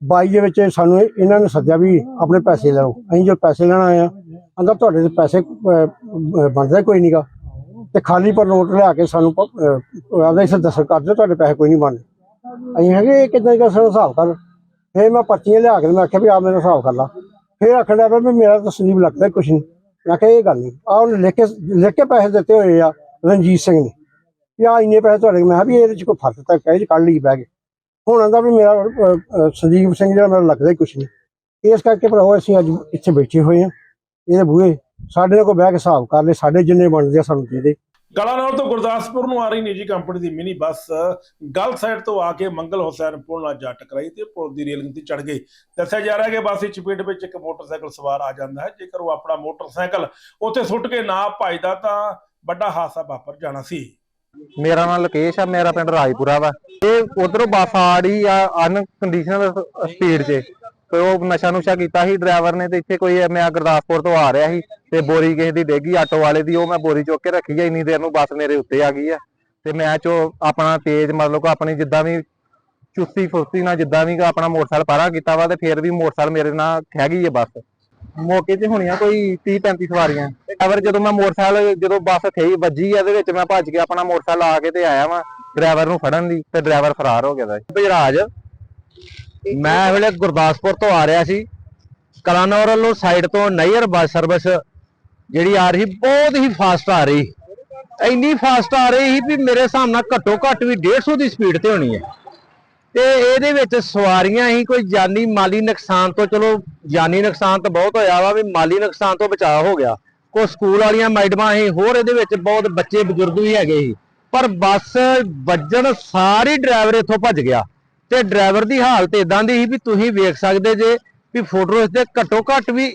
ਬਾਈ ਦੇ ਵਿੱਚ ਸਾਨੂੰ ਇਹਨਾਂ ਨੇ ਸੱਦਿਆ ਵੀ ਆਪਣੇ ਪੈਸੇ ਲਓ ਅਸੀਂ ਜੋ ਪੈਸੇ ਲੈਣ ਆਏ ਆ, ਆਂਦਾ ਤੁਹਾਡੇ ਤੇ ਪੈਸੇ ਬਣਦਾ ਕੋਈ ਨਹੀਂਗਾ ਤੇ ਖਾਲੀ ਪਰ ਨੋਟ ਲਿਆ ਕੇ ਸਾਨੂੰ ਆਂਦਾ ਇਸ ਦੱਸ, ਕਰ ਦਿਓ, ਤੁਹਾਡੇ ਪੈਸੇ ਕੋਈ ਨਹੀਂ ਬਣਦੇ। ਅਸੀਂ ਹੈਗੇ ਕਿਦਾਂ ਦਾ ਸਾਨੂੰ ਹਿਸਾਬ ਕਰ। ਫਿਰ ਮੈਂ ਪਰਚੀਆਂ ਲਿਆ ਕੇ ਮੈਂ ਆਖਿਆ ਵੀ ਆ ਮੇਰਾ ਹਿਸਾਬ ਕਰ ਲਾ। ਫਿਰ ਆਖਣ ਲੱਗਾ ਵੀ ਮੇਰਾ ਤਾਂ ਸੰਦੀਪ ਲੱਗਦਾ ਕੁਛ ਨਹੀਂ। ਮੈਂ ਕਿਹਾ ਇਹ ਗੱਲ ਨਹੀਂ। ਆ ਉਹਨੇ ਲਿਖ ਕੇ ਲਿਖ ਕੇ ਪੈਸੇ ਦਿੱਤੇ ਹੋਏ ਆ ਰਣਜੀਤ ਸਿੰਘ ਨੇ। ਵੀ ਆ ਇੰਨੇ ਪੈਸੇ ਤੁਹਾਡੇ ਮੈਂ ਕਿਹਾ ਵੀ ਇਹਦੇ ਚ ਕੋਈ ਫ਼ਰਕ ਤਾਂ ਕਹੇ ਕੱਢ ਲਈ ਬਹਿ ਕੇ ਹੁਣ ਆਂਦਾ ਵੀ ਮੇਰਾ ਸੰਜੀਵ ਸਿੰਘ ਜਿਹੜਾ ਮੇਰਾ ਲੱਗਦਾ ਕੁਛ ਨਹੀਂ। ਇਸ ਕਰਕੇ ਭਰਾਓ ਅਸੀਂ ਅੱਜ ਇੱਥੇ ਬੈਠੇ ਹੋਏ ਆ ਇਹਦੇ ਬੂਹੇ ਸਾਡੇ ਨਾਲ ਕੋਈ ਬਹਿ ਕੇ ਹਿਸਾਬ ਕਰ ਲੈ ਸਾਡੇ ਜਿੰਨੇ ਬਣਦੇ ਆ ਸਾਨੂੰ ਦੇ ਦੇ। ਗਲਾਨੌਰ ਤੋਂ ਗੁਰਦਾਸਪੁਰ ਨੂੰ ਆ ਰਹੀ ਨਿੱਜੀ ਕੰਪਨੀ ਦੀ ਮਿਨੀ ਬੱਸ ਗਲਤ ਸਾਈਡ ਤੋਂ ਆ ਕੇ ਮੰਗਲ ਹੁਸੈਨ ਪੁਲ ਨਾਲ ਜਾ ਟਕਰਾਈ ਤੇ ਪੁਲ ਦੀ ਰੇਲਿੰਗ ਤੇ ਚੜ ਗਈ। ਦੱਸਿਆ ਜਾ ਰਿਹਾ ਹੈ ਕਿ ਬੱਸ ਦੀ ਚਪੇਟ ਵਿੱਚ ਇੱਕ ਮੋਟਰਸਾਈਕਲ ਸਵਾਰ ਆ ਜਾਂਦਾ ਹੈ। ਜੇਕਰ ਉਹ ਆਪਣਾ ਮੋਟਰਸਾਈਕਲ ਉੱਥੇ ਸੁੱਟ ਕੇ ਨਾ ਭੱਜਦਾ ਤਾਂ ਵੱਡਾ ਹਾਦਸਾ ਵਾਪਰ ਜਾਣਾ ਸੀ। ਮੇਰਾ ਨਾਮ ਲਕੇਸ਼ ਆ, ਮੇਰਾ ਪਿੰਡ ਰਾਜਪੁਰਾ ਵਾ। ਇਹ ਉਧਰੋਂ ਬੱਸ ਆ ਰਹੀ ਆ ਸਪੀਡ 'ਚ। ਤੇ ਉਹ ਨਸ਼ਾ ਨੁਸ਼ਾ ਕੀਤਾ ਸੀ, ਡਰਾਈਵਰ ਨੇ ਤੇ ਇੱਥੇ ਕੋਈ, ਮੈਂ ਗੁਰਦਾਸਪੁਰ ਤੋਂ ਆ ਰਿਹਾ ਸੀ ਤੇ ਬੋਰੀ ਕਿਸੇ ਦੀ ਡੇਗੀ ਆਟੋ ਵਾਲੇ ਦੀ, ਉਹ ਮੈਂ ਬੋਰੀ ਚੁੱਕ ਕੇ ਰੱਖੀ ਆ, ਇੰਨੀ ਦੇਰ ਨੂੰ ਬੱਸ ਮੇਰੇ ਉੱਤੇ ਆ ਗਈ ਆ। ਤੇ ਮੈਂ ਚੋ ਆਪਣਾ ਤੇਜ਼ ਮਤਲਬ ਕਿ ਆਪਣੀ ਜਿੱਦਾਂ ਵੀ ਚੁਸਤੀ ਫੁਸਤੀ ਨਾਲ ਜਿੱਦਾਂ ਵੀ ਆਪਣਾ ਮੋਟਰਸਾਈਕਲ ਪਾਰਾ ਕੀਤਾ ਵਾ ਤੇ ਫੇਰ ਵੀ ਮੋਟਰਸਾਈਕਲ ਮੇਰੇ ਨਾਲ ਖਹਿ ਗਈ ਹੈ ਬੱਸ। ਮੌਕੇ ਤੇ ਹੋਣੀਆਂ ਕੋਈ 30 35 ਸਵਾਰੀਆਂ। ਡਰਾਈਵਰ ਜਦੋਂ ਮੈਂ ਮੋਟਰਸਾਈਕਲ, ਜਦੋਂ ਬੱਸ ਖਈ ਵੱਜੀ ਆ, ਇਹਦੇ ਵਿੱਚ ਮੈਂ ਭੱਜ ਕੇ ਆਪਣਾ ਮੋਟਰਸਾਈਕਲ ਆ ਕੇ ਤੇ ਆਇਆ ਵਾਂ ਡਰਾਈਵਰ ਨੂੰ ਫੜਨ ਲਈ ਤੇ ਡਰਾਈਵਰ ਫਰਾਰ ਹੋ ਗਿਆ ਦਾ ਬਜਰਾਜ ਮੈਂ ਇਹ ਵੇਲੇ ਗੁਰਦਾਸਪੁਰ ਤੋਂ ਆ ਰਿਹਾ ਸੀ। ਕਲਾਨੌਰ ਵੱਲੋਂ ਸਾਈਡ ਤੋਂ ਨਈਅਰ ਬੱਸ ਸਰਵਿਸ ਜਿਹੜੀ ਆ ਰਹੀ ਬਹੁਤ ਹੀ ਫਾਸਟ ਆ ਰਹੀ। ਇੰਨੀ ਫਾਸਟ ਆ ਰਹੀ ਸੀ ਵੀ ਮੇਰੇ ਹਿਸਾਬ ਨਾਲ ਘੱਟੋ ਘੱਟ ਵੀ 150 ਦੀ ਸਪੀਡ ਤੇ ਹੋਣੀ ਹੈ। ਤੇ ਇਹਦੇ ਵਿੱਚ ਸਵਾਰੀਆਂ ਹੀ ਕੋਈ ਜਾਨੀ ਮਾਲੀ ਨੁਕਸਾਨ ਤੋਂ ਚਲੋ ਜਾਨੀ ਨੁਕਸਾਨ ਤਾਂ ਬਹੁਤ ਹੋਇਆ ਵਾ ਵੀ ਮਾਲੀ ਨੁਕਸਾਨ ਤੋਂ ਬਚਾਅ ਹੋ ਗਿਆ। ਕੋ ਸਕੂਲ ਵਾਲੀਆਂ ਮੈਡਮਾਂ ਸੀ ਹੋਰ ਇਹਦੇ ਵਿੱਚ ਬਹੁਤ ਬੱਚੇ ਬਜ਼ੁਰਗ ਵੀ ਹੈਗੇ ਸੀ। ਪਰ ਬੱਸ ਵੱਜਣ ਸਾਰੀ ਡਰਾਈਵਰ ਇੱਥੋਂ ਭੱਜ ਗਿਆ। ਤੇ ਡਰਾਈਵਰ ਦੀ ਹਾਲਤ ਇਦਾਂ ਦੀ ਸੀ ਵੀ ਤੁਸੀਂ ਵੇਖ ਸਕਦੇ ਜੇ ਵੀ ਫੋਟੋ ਦੇ ਘੱਟੋ ਘੱਟ ਵੀ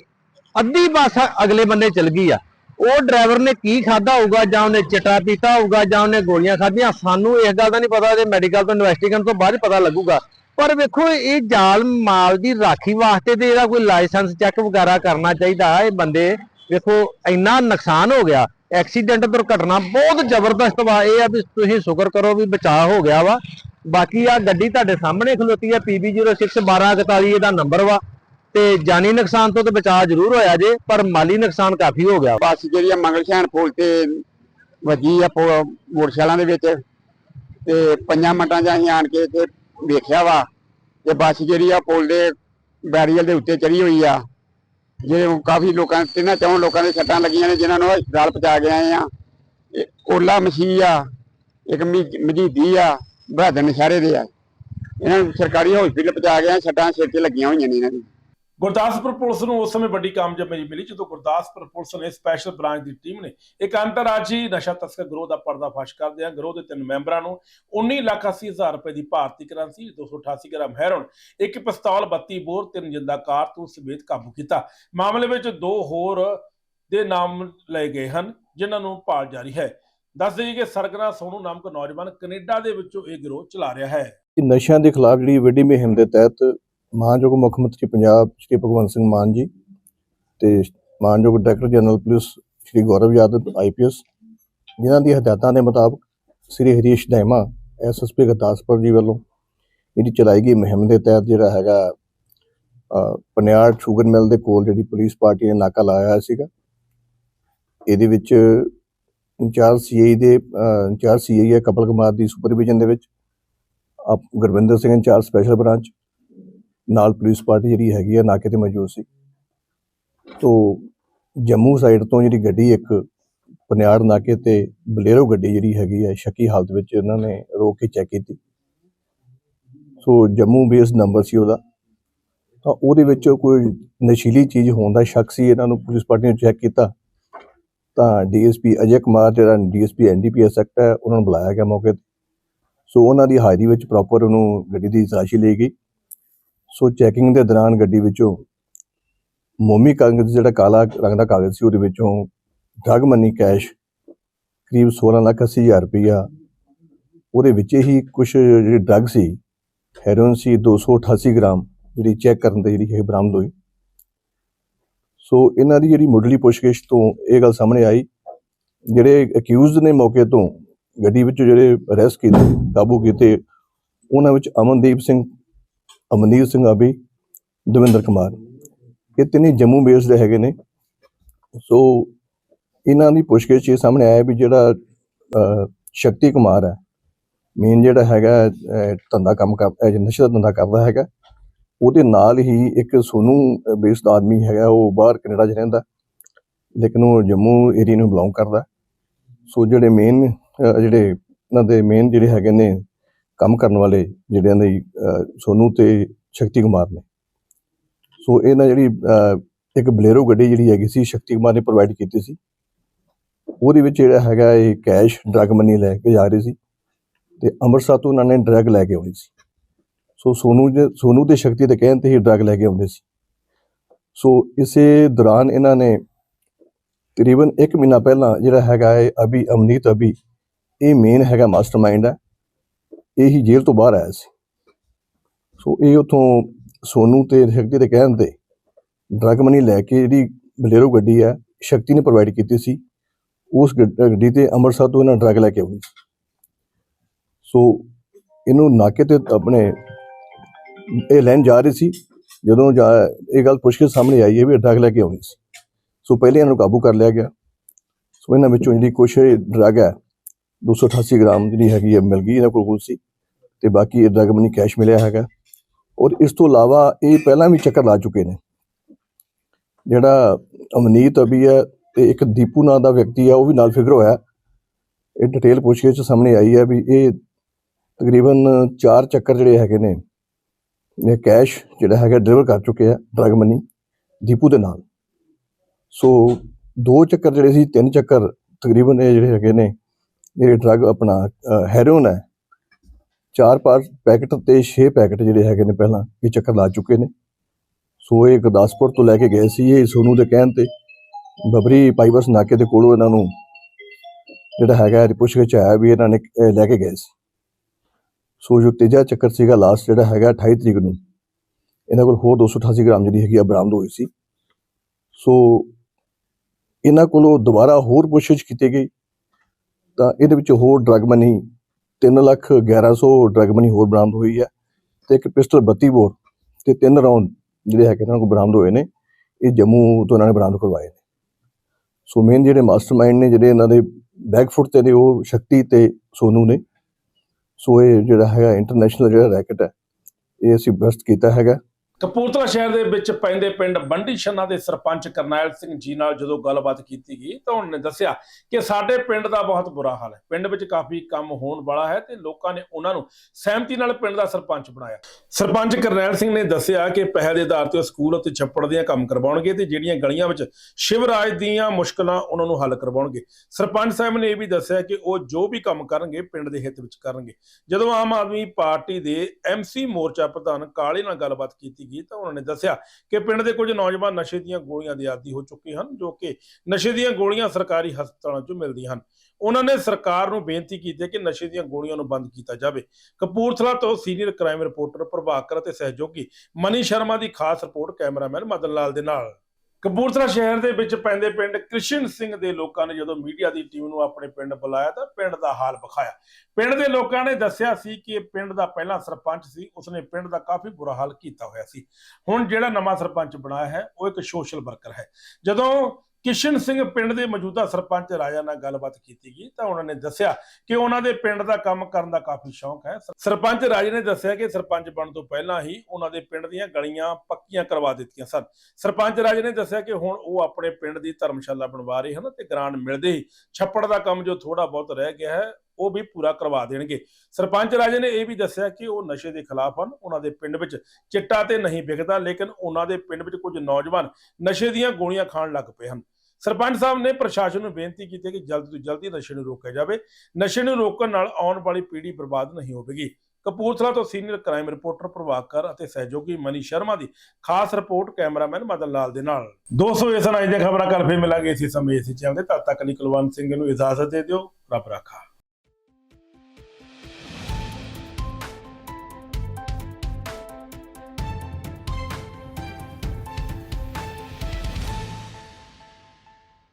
ਅੱਧੀ ਬੱਸ ਅਗਲੇ ਬੰਦੇ ਚਲ ਗਈ ਆ। ਉਹ ਡਰਾਈਵਰ ਨੇ ਕੀ ਖਾਦਾ ਹੋਊਗਾ ਜਾਂ ਉਹਨੇ ਚਟਾ ਪੀਤਾ ਹੋਊਗਾ ਜਾਂ ਉਹਨੇ ਗੋਲੀਆਂ ਖਾਧੀਆਂ, ਸਾਨੂੰ ਇਸ ਗੱਲ ਦਾ ਨਹੀਂ ਪਤਾ ਇਹਦੇ ਮੈਡੀਕਲ ਤੋਂ ਇਨਵੈਸਟੀਗੇਸ਼ਨ ਤੋਂ ਬਾਅਦ ਪਤਾ ਲੱਗੂਗਾ। ਪਰ ਵੇਖੋ, ਇਹ ਜਾਲ ਮਾਲ ਦੀ ਰਾਖੀ ਵਾਸਤੇ ਤੇ ਇਹਦਾ ਕੋਈ ਲਾਇਸੈਂਸ ਚੈੱਕ ਵਗੈਰਾ ਕਰਨਾ ਚਾਹੀਦਾ ਇਹ ਬੰਦੇ ਵੇਖੋ, ਇੰਨਾ ਨੁਕਸਾਨ ਹੋ ਗਿਆ। ਐਕਸੀਡੈਂਟ ਦੁਰਘਟਨਾ ਬਹੁਤ ਜ਼ਬਰਦਸਤ ਵਾ। ਇਹ ਆ ਵੀ ਤੁਸੀਂ ਸ਼ੁਕਰ ਕਰੋ ਵੀ ਬਚਾਅ ਹੋ ਗਿਆ ਵਾ। ਬਾਕੀ ਆ ਗੱਡੀ ਤੁਹਾਡੇ ਸਾਹਮਣੇ ਖਲੋਤੀ ਆ PB06 1241 ਇਹਦਾ ਨੰਬਰ ਵਾ। ਤੇ ਜਾਨੀ ਨੁਕਸਾਨ ਤੋਂ ਤੇ ਬਚਾਅ ਜ਼ਰੂਰ ਹੋਇਆ ਜੇ, ਪਰ ਮਾਲੀ ਨੁਕਸਾਨ ਕਾਫੀ ਹੋ ਗਿਆ। ਬੱਸ ਜਿਹੜੀ ਆ ਮੰਗਲ ਸ਼ਹਿਰ ਪੁਲ ਤੇ ਵੱਜੀ ਆ ਮੋਟਰਸਾਈਕਲਾਂ ਦੇ ਵਿੱਚ, ਤੇ ਪੰਜਾਂ ਮਿੰਟਾਂ 'ਚ ਅਸੀਂ ਆਣ ਕੇ ਇੱਥੇ ਵੇਖਿਆ ਵਾ, ਤੇ ਬੱਸ ਜਿਹੜੀ ਆ ਪੁਲ ਦੇ ਬੈਰੀਅਰ ਦੇ ਉੱਤੇ ਚੜੀ ਹੋਈ ਆ। ਜਿਹੜੇ ਕਾਫੀ ਲੋਕਾਂ, ਤਿੰਨਾਂ ਚੌਂ ਲੋਕਾਂ ਦੇ ਸੱਟਾਂ ਲੱਗੀਆਂ ਨੇ, ਜਿਨ੍ਹਾਂ ਨੂੰ ਹਸਪਤਾਲ ਪਹੁੰਚਾ ਕੇ ਆਏ ਆ। ਓਲਾ ਮਸੀਹ ਆ, ਇੱਕ ਮਜੀਦੀ ਆ ਬਹਾਦਰ ਨਸ਼ਹਿਰੇ ਦੇ ਆ। ਇਹਨਾਂ ਨੂੰ ਸਰਕਾਰੀ ਹਸਪੀਟਲ ਪਹੁੰਚਾ ਕੇ ਸੱਟਾਂ ਸਿਰ 'ਤੇ ਲੱਗੀਆਂ ਹੋਈਆਂ ਨੇ ਇਹਨਾਂ ਦੀ ਗੁਰਦਾਸਪੁਰ ਪੁਲਿਸ ਨੂੰ ਉਸ ਸਮੇਂ ਵੱਡੀ ਕਾਮਯਾਬੀ ਮਿਲੀ, ਜਦੋਂ ਗੁਰਦਾਸਪੁਰ ਪੁਲਿਸ ਨੇ ਸਪੈਸ਼ਲ ਬ੍ਰਾਂਚ ਦੀ ਟੀਮ ਨੇ ਇੱਕ ਅੰਤਰਰਾਜੀ ਨਸ਼ਾ ਤਸਕਰ ਗਰੋਹ ਦਾ ਪਰਦਾਫਾਸ਼ ਕਰਦਿਆਂ ਗਰੋਹ ਦੇ ਤਿੰਨ ਮੈਂਬਰਾਂ ਨੂੰ 19 ਲੱਖ 80 ਹਜ਼ਾਰ ਰੁਪਏ ਦੀ ਭਾਰਤੀ ਕਰੰਸੀ 288 ਗ੍ਰਾਮ ਹੈਰੋਨ ਇੱਕ ਪਿਸਤੌਲ 32 ਬੋਰ, ਤਿੰਨ ਜਿੰਦਾ ਕਾਰਤੂਸ ਸਮੇਤ ਕਾਬੂ ਕੀਤਾ। ਮਾਮਲੇ ਵਿੱਚ ਦੋ ਹੋਰ ਦੇ ਨਾਮ ਲਏ ਗਏ ਹਨ, ਜਿਨ੍ਹਾਂ ਨੂੰ ਭਾਲ ਜਾਰੀ ਹੈ। ਦੱਸ ਦਈਏ ਕਿ ਸਰਗਨਾ ਸੋਨੂ ਨਾਮਕ ਨੌਜਵਾਨ ਕੈਨੇਡਾ ਦੇ ਵਿੱਚੋਂ ਇਹ ਗਰੋਹ ਚਲਾ ਰਿਹਾ ਹੈ। ਕਿ ਨਸ਼ਿਆਂ ਦੇ ਖਿਲਾਫ ਜਿਹੜੀ ਵੱਡੀ ਮੁਹਿੰਮ ਦੇ ਤਹਿਤ ਮਾਨਯੋਗ ਮੁੱਖ ਮੰਤਰੀ ਪੰਜਾਬ ਸ਼੍ਰੀ ਭਗਵੰਤ ਸਿੰਘ ਮਾਨ ਜੀ ਤੇ ਮਾਨਯੋਗ director general police Shri Gaurav Yadav IPS ਜਿਨ੍ਹਾਂ ਦੀ ਹਦਾਇਤਾਂ ਦੇ ਮੁਤਾਬਕ ਸ਼੍ਰੀ ਹਰੀਸ਼ ਦੈਮਾ ਐਸਐਸਪੀ ਗੁਰਦਾਸਪੁਰ ਜੀ ਵੱਲੋਂ ਜਿਹੜੀ ਚਲਾਈ ਗਈ ਮੁਹਿੰਮ ਦੇ ਤਹਿਤ ਜਿਹੜਾ ਹੈਗਾ ਅ, ਪਨਿਆੜ ਸ਼ੂਗਰ ਮਿਲ ਦੇ ਕੋਲ ਜਿਹੜੀ ਪੁਲਿਸ ਪਾਰਟੀ ਨੇ ਨਾਕਾ ਲਾਇਆ ਹੋਇਆ ਸੀਗਾ। ਇਹਦੇ ਵਿੱਚ ਇੰਚਾਰਜ ਸੀਆਈ ਦੇ ਅ, ਇੰਚਾਰਜ ਸੀਆਈ ਹੈ ਕਪਲ ਕੁਮਾਰ ਦੀ ਸੁਪਰਵਿਜ਼ਨ ਦੇ ਵਿੱਚ। ਆਪ Gurvinder Singh incharge special branch ਨਾਲ ਪੁਲਿਸ ਪਾਰਟੀ ਜਿਹੜੀ ਹੈਗੀ ਆ ਨਾਕੇ ਤੇ ਮੌਜੂਦ ਸੀ। ਤੋਂ ਜੰਮੂ ਸਾਈਡ ਤੋਂ ਜਿਹੜੀ ਗੱਡੀ ਇੱਕ ਪਨਿਆੜ ਨਾਕੇ ਤੇ ਬਲੇਰੋ ਗੱਡੀ ਜਿਹੜੀ ਹੈਗੀ ਆ ਸ਼ੱਕੀ ਹਾਲਤ ਵਿੱਚ ਇਹਨਾਂ ਨੇ ਰੋਕ ਕੇ ਚੈੱਕ ਕੀਤੀ। ਸੋ ਜੰਮੂ ਬੇਸ ਨੰਬਰ ਸੀ ਉਹਦਾ। ਤਾਂ ਉਹਦੇ ਵਿੱਚ ਕੋਈ ਨਸ਼ੀਲੀ ਚੀਜ਼ ਹੋਣ ਦਾ ਸ਼ੱਕ ਸੀ ਇਹਨਾਂ ਨੂੰ ਪੁਲਿਸ ਪਾਰਟੀ ਨੇ ਚੈੱਕ ਕੀਤਾ। ਤਾਂ ਡੀਐਸਪੀ ਅਜੇ ਕੁਮਾਰ, ਜਿਹੜਾ ਡੀਐਸਪੀ ਐਨਡੀਪੀਐਸ ਐਕਟ ਹੈ, ਉਹਨਾਂ ਨੂੰ ਬੁਲਾਇਆ ਗਿਆ ਮੌਕੇ ਤੇ। ਸੋ ਉਹਨਾਂ ਦੀ ਹਾਜ਼ਰੀ ਵਿੱਚ ਪ੍ਰੋਪਰ ਉਹਨੂੰ ਗੱਡੀ ਦੀ ਤਲਾਸ਼ੀ ਲਈ ਗਈ। ਸੋ ਚੈਕਿੰਗ ਦੇ ਦੌਰਾਨ ਗੱਡੀ ਵਿੱਚੋਂ ਮੋਮੀ ਕਾਗਜ਼ ਜਿਹੜਾ ਕਾਲਾ ਰੰਗ ਦਾ ਕਾਗਜ਼ ਸੀ, ਉਹਦੇ ਵਿੱਚੋਂ ਡਰਗ ਮਨੀ ਕੈਸ਼ ਕਰੀਬ 16 ਲੱਖ 80 ਹਜ਼ਾਰ ਰੁਪਈਆ, ਉਹਦੇ ਵਿੱਚ ਹੀ ਕੁਝ ਜਿਹੜੀ ਡਰਗ ਸੀ ਹੈਰੋਇਨ ਸੀ 288 ਗ੍ਰਾਮ, ਜਿਹੜੀ ਚੈੱਕ ਕਰਨ ਤੇ ਜਿਹੜੀ ਇਹ ਬਰਾਮਦ ਹੋਈ। ਸੋ ਇਹਨਾਂ ਦੀ ਜਿਹੜੀ ਮੁੱਢਲੀ ਪੁੱਛਗਿੱਛ ਤੋਂ ਇਹ ਗੱਲ ਸਾਹਮਣੇ ਆਈ। ਜਿਹੜੇ ਅਕਿਊਜ਼ਡ ਨੇ ਮੌਕੇ ਤੋਂ ਗੱਡੀ ਵਿੱਚ ਜਿਹੜੇ ਅਰੈਸਟ ਕੀਤੇ, ਕਾਬੂ ਕੀਤੇ, ਉਹਨਾਂ ਵਿੱਚ ਅਮਨਦੀਪ ਸਿੰਘ ਅਮਨਦੀਪ ਸਿੰਘ ਆਬੀ, ਦਵਿੰਦਰ ਕੁਮਾਰ। ਇਹ ਤਿੰਨੇ ਜੰਮੂ ਬੇਸ ਦੇ ਹੈਗੇ ਨੇ। ਸੋ ਇਹਨਾਂ ਦੀ ਪੁੱਛਗਿੱਛ ਇਹ ਸਾਹਮਣੇ ਆਇਆ ਵੀ ਜਿਹੜਾ ਸ਼ਕਤੀ ਕੁਮਾਰ ਹੈ ਮੇਨ ਜਿਹੜਾ ਹੈਗਾ ਧੰਦਾ ਕੰਮ ਕਰ ਨਸ਼ੇ ਦਾ ਧੰਦਾ ਕਰਦਾ ਹੈਗਾ। ਉਹਦੇ ਨਾਲ ਹੀ ਇੱਕ ਸੋਨੂ ਬੇਸਡ ਆਦਮੀ ਹੈਗਾ ਉਹ ਬਾਹਰ ਕੈਨੇਡਾ 'ਚ ਰਹਿੰਦਾ। ਲੇਕਿਨ ਉਹ ਜੰਮੂ ਏਰੀਆ ਨੂੰ ਬਿਲੋਂਗ ਕਰਦਾ। ਸੋ ਜਿਹੜੇ ਮੇਨ ਜਿਹੜੇ ਇਹਨਾਂ ਦੇ ਮੇਨ ਜਿਹੜੇ ਹੈਗੇ ਨੇ ਕੰਮ ਕਰਨ ਵਾਲੇ ਜਿਹੜਿਆਂ ਦੇ ਅਹ, ਸੋਨੂ ਤੇ ਸ਼ਕਤੀ ਕੁਮਾਰ ਨੇ। ਸੋ ਇਹਨਾਂ ਜਿਹੜੀ ਇੱਕ ਬਲੇਰੋ ਗੱਡੀ ਜਿਹੜੀ ਹੈਗੀ ਸੀ ਸ਼ਕਤੀ ਕੁਮਾਰ ਨੇ ਪ੍ਰੋਵਾਈਡ ਕੀਤੀ ਸੀ। ਉਹਦੇ ਵਿੱਚ ਜਿਹੜਾ ਹੈਗਾ ਇਹ ਕੈਸ਼ ਡਰਗ ਮਨੀ ਲੈ ਕੇ ਜਾ ਰਹੇ ਸੀ। ਤੇ ਅੰਮ੍ਰਿਤਸਰ ਤੋਂ ਉਹਨਾਂ ਨੇ ਡਰਗ ਲੈ ਕੇ ਆਉਣੀ ਸੀ। ਸੋ ਸੋਨੂ ਦੇ ਸੋਨੂ ਦੇ ਸ਼ਕਤੀ ਦੇ ਕਹਿਣ ਤੇ ਹੀ ਡਰੱਗ ਲੈ ਕੇ ਆਉਂਦੇ ਸੀ। ਸੋ ਇਸੇ ਦੌਰਾਨ ਇਹਨਾਂ ਨੇ ਤਕਰੀਬਨ 1 ਮਹੀਨਾ ਪਹਿਲਾਂ ਜਿਹੜਾ ਹੈਗਾ ਹੈ ਅਭੀ, ਅਮਨੀਤ ਅਭੀ, ਇਹ ਮੇਨ ਹੈਗਾ ਮਾਸਟਰਮਾਈਂਡ ਹੈ। ਇਹ ਹੀ ਜੇਲ੍ਹ ਤੋਂ ਬਾਹਰ ਆਇਆ ਸੀ। ਸੋ ਇਹ ਉਥੋਂ ਸੋਨੂ ਤੇ ਸ਼ਕਤੀ ਦੇ ਕਹਿਣ ਤੇ ਡਰੱਗ ਮਨੀ ਲੈ ਕੇ ਜਿਹੜੀ ਬਲੇਰੋ ਗੱਡੀ ਹੈ, ਸ਼ਕਤੀ ਨੇ ਪ੍ਰੋਵਾਈਡ ਕੀਤੀ ਸੀ। ਉਸ ਗੱਡ- ਗੱਡੀ ਤੇ ਅੰਮ੍ਰਿਤਸਰ ਤੋਂ ਇਹਨਾਂ ਡਰੱਗ ਲੈ ਕੇ ਆਉਣੀ ਸੀ। ਸੋ ਇਹਨੂੰ ਨਾਕੇ ਤੇ ਆਪਣੇ ਇਹ ਲੈਣ ਜਾ ਰਹੇ ਸੀ। ਜਦੋਂ ਜਾ ਇਹ ਗੱਲ ਪੁੱਛ ਸਾਹਮਣੇ ਆਈ ਹੈ ਵੀ ਡਰਗ ਲੈ ਕੇ ਆਉਣੀ ਸੀ। ਸੋ ਪਹਿਲੇ ਇਹਨਾਂ ਨੂੰ ਕਾਬੂ ਕਰ ਲਿਆ ਗਿਆ। ਸੋ ਇਹਨਾਂ ਵਿੱਚੋਂ ਜਿਹੜੀ ਕੁਛ ਡਰਗ ਹੈ 288 ਗ੍ਰਾਮ ਜਿਹੜੀ ਹੈਗੀ ਹੈ, ਮਿਲ ਗਈ ਇਹਨਾਂ ਕੋਲ ਕੋਲ ਸੀ ਤੇ ਬਾਕੀ ਇਹ ਡਰਗ ਮਨੀ ਕੈਸ਼ ਮਿਲਿਆ ਹੈਗਾ। ਔਰ ਇਸ ਤੋਂ ਇਲਾਵਾ ਇਹ ਪਹਿਲਾਂ ਵੀ ਚੱਕਰ ਲਾ ਚੁੱਕੇ ਨੇ। ਜਿਹੜਾ ਅਮਨੀਤ ਅਭੀ ਹੈ ਤੇ ਇੱਕ ਦੀਪੂ ਨਾਂ ਦਾ ਵਿਅਕਤੀ ਹੈ, ਉਹ ਵੀ ਨਾਲ ਫਿਗਰ ਹੋਇਆ। ਇਹ ਡਿਟੇਲ ਪੁੱਛਗਿੱਛ ਸਾਹਮਣੇ ਆਈ ਹੈ ਵੀ ਇਹ ਤਕਰੀਬਨ ਚਾਰ ਚੱਕਰ ਜਿਹੜੇ ਹੈਗੇ ਨੇ ਇਹ ਕੈਸ਼ ਜਿਹੜਾ ਹੈਗਾ ਡਿਲੀਵਰ ਕਰ ਚੁੱਕੇ ਆ ਡਰਗ ਮਨੀ ਦੀਪੂ ਦੇ ਨਾਲ। ਸੋ ਦੋ ਚੱਕਰ ਜਿਹੜੇ ਸੀ, ਤਿੰਨ ਚੱਕਰ ਤਕਰੀਬਨ ਇਹ ਜਿਹੜੇ ਹੈਗੇ ਨੇ, ਇਹ ਡਰਗ ਆਪਣਾ ਹੈਰੋਨ ਹੈ। ਚਾਰ ਪਾਰ ਪੈਕਟ ਤੇ 6 ਪੈਕਟ ਜਿਹੜੇ ਹੈਗੇ ਨੇ ਪਹਿਲਾਂ ਇਹ ਚੱਕਰ ਲਾ ਚੁੱਕੇ ਨੇ। ਸੋ ਇਹ ਗੁਰਦਾਸਪੁਰ ਤੋਂ ਲੈ ਕੇ ਗਏ ਸੀ ਇਹ ਸੋਨੂ ਦੇ ਕਹਿਣ ਤੇ। ਬਬਰੀ ਪਾਈਬਸ ਨਾਕੇ ਦੇ ਕੋਲੋਂ ਇਹਨਾਂ ਨੂੰ ਜਿਹੜਾ ਹੈਗਾ ਇਹ ਪੁੱਛਗਿੱਛ ਆਇਆ ਵੀ ਇਹਨਾਂ ਨੇ ਲੈ ਕੇ ਗਏ ਸੀ। ਸੋ ਜੋ ਤੇਜਾ ਚੱਕਰ ਸੀਗਾ ਲਾਸਟ ਜਿਹੜਾ ਹੈਗਾ 28 ਤਰੀਕ ਨੂੰ। ਇਹਨਾਂ ਕੋਲ ਹੋਰ 288 ਗ੍ਰਾਮ ਜਿਹੜੀ ਹੈਗੀ ਆ ਬਰਾਮਦ ਹੋਈ ਸੀ। ਸੋ ਇਹਨਾਂ ਕੋਲੋਂ ਦੁਬਾਰਾ ਹੋਰ ਪੁੱਛਗਿੱਛ ਕੀਤੀ ਗਈ। ਤਾਂ ਇਹਦੇ ਵਿੱਚ ਹੋਰ drug money 3 lakh 1100 drug money ਹੋਰ ਬਰਾਮਦ ਹੋਈ ਹੈ ਤੇ ਇੱਕ ਪਿਸਟਲ 32 ਬੋਰ ਤੇ ਤਿੰਨ ਰਾਉਂਡ ਜਿਹੜੇ ਹੈਗੇ ਇਹਨਾਂ ਕੋਲ ਬਰਾਮਦ ਹੋਏ ਨੇ। ਇਹ ਜੰਮੂ ਤੋਂ ਇਹਨਾਂ ਨੇ ਬਰਾਮਦ ਕਰਵਾਏ ਨੇ। ਸੋ ਮੇਨ ਜਿਹੜੇ ਮਾਸਟਰਮਾਈਂਡ ਨੇ, ਜਿਹੜੇ ਇਹਨਾਂ ਦੇ ਬੈਕਫੁੱਟ ਤੇ ਨੇ, ਉਹ ਸ਼ਕਤੀ ਤੇ ਸੋਨੂ ਨੇ। ਸੋ ਇਹ ਜਿਹੜਾ ਹੈਗਾ ਇੰਟਰਨੈਸ਼ਨਲ ਜਿਹੜਾ ਰੈਕਟ ਹੈ ਇਹ ਅਸੀਂ ਬਸਟ ਕੀਤਾ ਹੈਗਾ। ਕਪੂਰਥਲਾ ਸ਼ਹਿਰ ਦੇ ਵਿੱਚ ਪੈਂਦੇ ਪਿੰਡ ਬੰਡੀ ਛੰਨਾ ਦੇ ਸਰਪੰਚ ਕਰਨੈਲ ਸਿੰਘ ਜੀ ਨਾਲ ਜਦੋਂ ਗੱਲਬਾਤ ਕੀਤੀ ਗਈ ਤਾਂ ਉਹਨਾਂ ਨੇ ਦੱਸਿਆ ਕਿ ਸਾਡੇ ਪਿੰਡ ਦਾ ਬਹੁਤ ਬੁਰਾ ਹਾਲ ਹੈ। ਪਿੰਡ ਵਿੱਚ ਕਾਫੀ ਕੰਮ ਹੋਣ ਵਾਲਾ ਹੈ ਤੇ ਲੋਕਾਂ ਨੇ ਉਹਨਾਂ ਨੂੰ ਸਹਿਮਤੀ ਨਾਲ ਪਿੰਡ ਦਾ ਸਰਪੰਚ ਬਣਾਇਆ। ਸਰਪੰਚ ਕਰਨੈਲ ਸਿੰਘ ਨੇ ਦੱਸਿਆ ਕਿ ਪਹਿਲ ਦੇ ਆਧਾਰ ਤੇ ਉਹ ਸਕੂਲ ਅਤੇ ਛੱਪੜ ਦੀਆਂ ਕੰਮ ਕਰਵਾਉਣਗੇ ਤੇ ਜਿਹੜੀਆਂ ਗਲੀਆਂ ਵਿੱਚ ਸ਼ਿਵਰਾਜ ਦੀਆਂ ਮੁਸ਼ਕਲਾਂ ਉਹਨਾਂ ਨੂੰ ਹੱਲ ਕਰਵਾਉਣਗੇ। ਸਰਪੰਚ ਸਾਹਿਬ ਨੇ ਇਹ ਵੀ ਦੱਸਿਆ ਕਿ ਉਹ ਜੋ ਵੀ ਕੰਮ ਕਰਨਗੇ, ਪਿੰਡ ਦੇ ਹਿੱਤ ਵਿੱਚ ਕਰਨਗੇ। ਜਦੋਂ ਆਮ ਆਦਮੀ ਪਾਰਟੀ ਦੇ ਐਮਸੀ ਮੋਰਚਾ ਪ੍ਰਧਾਨ ਕਾਲੇ ਨਾਲ ਗੱਲਬਾਤ ਕੀਤੀ ਗਈ ਤਾਂ ਉਹਨਾਂ ਨੇ ਦੱਸਿਆ ਕਿ ਪਿੰਡ ਦੇ ਕੁਝ ਨੌਜਵਾਨ ਨਸ਼ੇ ਦੀਆਂ ਗੋਲੀਆਂ ਦੇ ਆਦੀ ਹੋ ਚੁੱਕੇ ਹਨ, ਜੋ ਕਿ ਨਸ਼ੇ ਦੀਆਂ ਗੋਲੀਆਂ ਸਰਕਾਰੀ ਹਸਪਤਾਲਾਂ 'ਚੋਂ ਮਿਲਦੀਆਂ ਹਨ। ਉਹਨਾਂ ਨੇ ਸਰਕਾਰ ਨੂੰ ਬੇਨਤੀ ਕੀਤੀ ਹੈ ਕਿ ਨਸ਼ੇ ਦੀਆਂ ਗੋਲੀਆਂ ਨੂੰ ਬੰਦ ਕੀਤਾ ਜਾਵੇ। ਕਪੂਰਥਲਾ ਤੋਂ ਸੀਨੀਅਰ ਕ੍ਰਾਈਮ ਰਿਪੋਰਟਰ ਪ੍ਰਭਾਕਰ ਅਤੇ ਸਹਿਯੋਗੀ ਮਨੀ ਸ਼ਰਮਾ ਦੀ ਖਾਸ ਰਿਪੋਰਟ ਕੈਮਰਾਮੈਨ ਮਦਨ ਲਾਲ ਦੇ ਨਾਲ। ਕਪੂਰਥਲਾ ਸ਼ਹਿਰ ਦੇ ਵਿੱਚ ਪੈਂਦੇ ਪਿੰਡ ਕ੍ਰਿਸ਼ਨ ਸਿੰਘ ਦੇ ਲੋਕਾਂ ਨੇ ਜਦੋਂ ਮੀਡੀਆ ਦੀ ਟੀਮ ਨੂੰ ਆਪਣੇ ਪਿੰਡ ਬੁਲਾਇਆ ਤਾਂ ਪਿੰਡ ਦਾ ਹਾਲ ਵਿਖਾਇਆ। ਪਿੰਡ ਦੇ ਲੋਕਾਂ ਨੇ ਦੱਸਿਆ ਸੀ ਕਿ ਇਹ ਪਿੰਡ ਦਾ ਪਹਿਲਾ ਸਰਪੰਚ ਸੀ। ਉਸਨੇ ਪਿੰਡ ਦਾ ਕਾਫੀ ਬੁਰਾ ਹਾਲ ਕੀਤਾ ਹੋਇਆ ਸੀ। ਹੁਣ ਜਿਹੜਾ ਨਵਾਂ ਸਰਪੰਚ ਬਣਾਇਆ ਹੈ, ਉਹ ਇੱਕ ਸੋਸ਼ਲ ਵਰਕਰ ਹੈ। ਜਦੋਂ ਕਿਸ਼ਨ ਸਿੰਘ ਪਿੰਡ ਦੇ ਮੌਜੂਦਾ ਸਰਪੰਚ ਰਾਜਾ ਨਾਲ ਗੱਲਬਾਤ ਕੀਤੀ ਗਈ ਤਾਂ ਉਹਨਾਂ ਨੇ ਦੱਸਿਆ ਕਿ ਉਹਨਾਂ ਦੇ ਪਿੰਡ ਦਾ ਕੰਮ ਕਰਨ ਦਾ ਕਾਫੀ ਸ਼ੌਂਕ ਹੈ। ਸਰਪੰਚ ਰਾਜੇ ਨੇ ਦੱਸਿਆ ਕਿ ਸਰਪੰਚ ਬਣਨ ਤੋਂ ਪਹਿਲਾਂ ਹੀ ਉਹਨਾਂ ਦੇ ਪਿੰਡ ਦੀਆਂ ਗਲੀਆਂ ਪੱਕੀਆਂ ਕਰਵਾ ਦਿੱਤੀਆਂ ਸਨ। ਸਰਪੰਚ ਰਾਜੇ ਨੇ ਦੱਸਿਆ ਕਿ ਹੁਣ ਉਹ ਆਪਣੇ ਪਿੰਡ ਦੀ ਧਰਮਸ਼ਾਲਾ ਬਣਵਾ ਰਹੇ ਹਨ ਤੇ ਗ੍ਰਾਂਟ ਮਿਲਦੇ ਹੀ ਛੱਪੜ ਦਾ ਕੰਮ ਜੋ ਥੋੜਾ ਬਹੁਤ ਰਹਿ ਗਿਆ ਹੈ, ਉਹ ਵੀ ਪੂਰਾ ਕਰਵਾ ਦੇਣਗੇ। ਸਰਪੰਚ ਰਾਜੇ ਨੇ ਇਹ ਵੀ ਦੱਸਿਆ ਕਿ ਉਹ ਨਸ਼ੇ ਦੇ ਖਿਲਾਫ ਹਨ, ਉਹਨਾਂ ਦੇ ਪਿੰਡ ਵਿੱਚ ਚਿੱਟਾ ਤੇ ਨਹੀਂ ਵਿਕਦਾ, ਲੇਕਿਨ ਉਹਨਾਂ ਦੇ ਪਿੰਡ ਵਿੱਚ ਕੁਝ ਨੌਜਵਾਨ ਨਸ਼ੇ ਦੀਆਂ ਗੋਲੀਆਂ ਖਾਣ ਲੱਗ ਪਏ ਹਨ। ਸਰਪੰਚ ਸਾਹਿਬ ਨੇ ਪ੍ਰਸ਼ਾਸਨ ਨੂੰ ਬੇਨਤੀ ਕੀਤੀ ਕਿ ਜਲਦ ਤੋਂ ਜਲਦੀ ਨਸ਼ੇ ਨੂੰ ਰੋਕਿਆ ਜਾਵੇ। ਨਸ਼ੇ ਨੂੰ ਰੋਕਣ ਨਾਲ ਆਉਣ ਵਾਲੀ ਪੀੜ੍ਹੀ ਬਰਬਾਦ ਨਹੀਂ ਹੋਵੇਗੀ। ਕਪੂਰਥਲਾ ਤੋਂ ਸੀਨੀਅਰ ਕ੍ਰਾਈਮ ਰਿਪੋਰਟਰ ਪ੍ਰਭਾਕਰ ਅਤੇ ਸਹਿਯੋਗੀ ਮਨੀ ਸ਼ਰਮਾ ਦੀ ਖਾਸ ਰਿਪੋਰਟ ਕੈਮਰਾਮੈਨ ਮਦਨ ਲਾਲ ਦੇ ਨਾਲ। ਦੋਸਤੋ, ਇਸ ਨਾਲ ਅੱਜ ਖਬਰਾਂ ਕੱਲ ਫੇਰ ਮਿਲਾਂਗੇ ਇਸੇ ਸਮੇਂ, ਇਸੇ ਚੈਨਲ ਤੇ। ਤਦ ਤੱਕ ਲਈ ਕੁਲਵੰਤ ਸਿੰਘ ਨੂੰ ਇਜਾਜ਼ਤ ਦੇ ਦਿਓ। ਰੱਬ ਰਾਖਾ।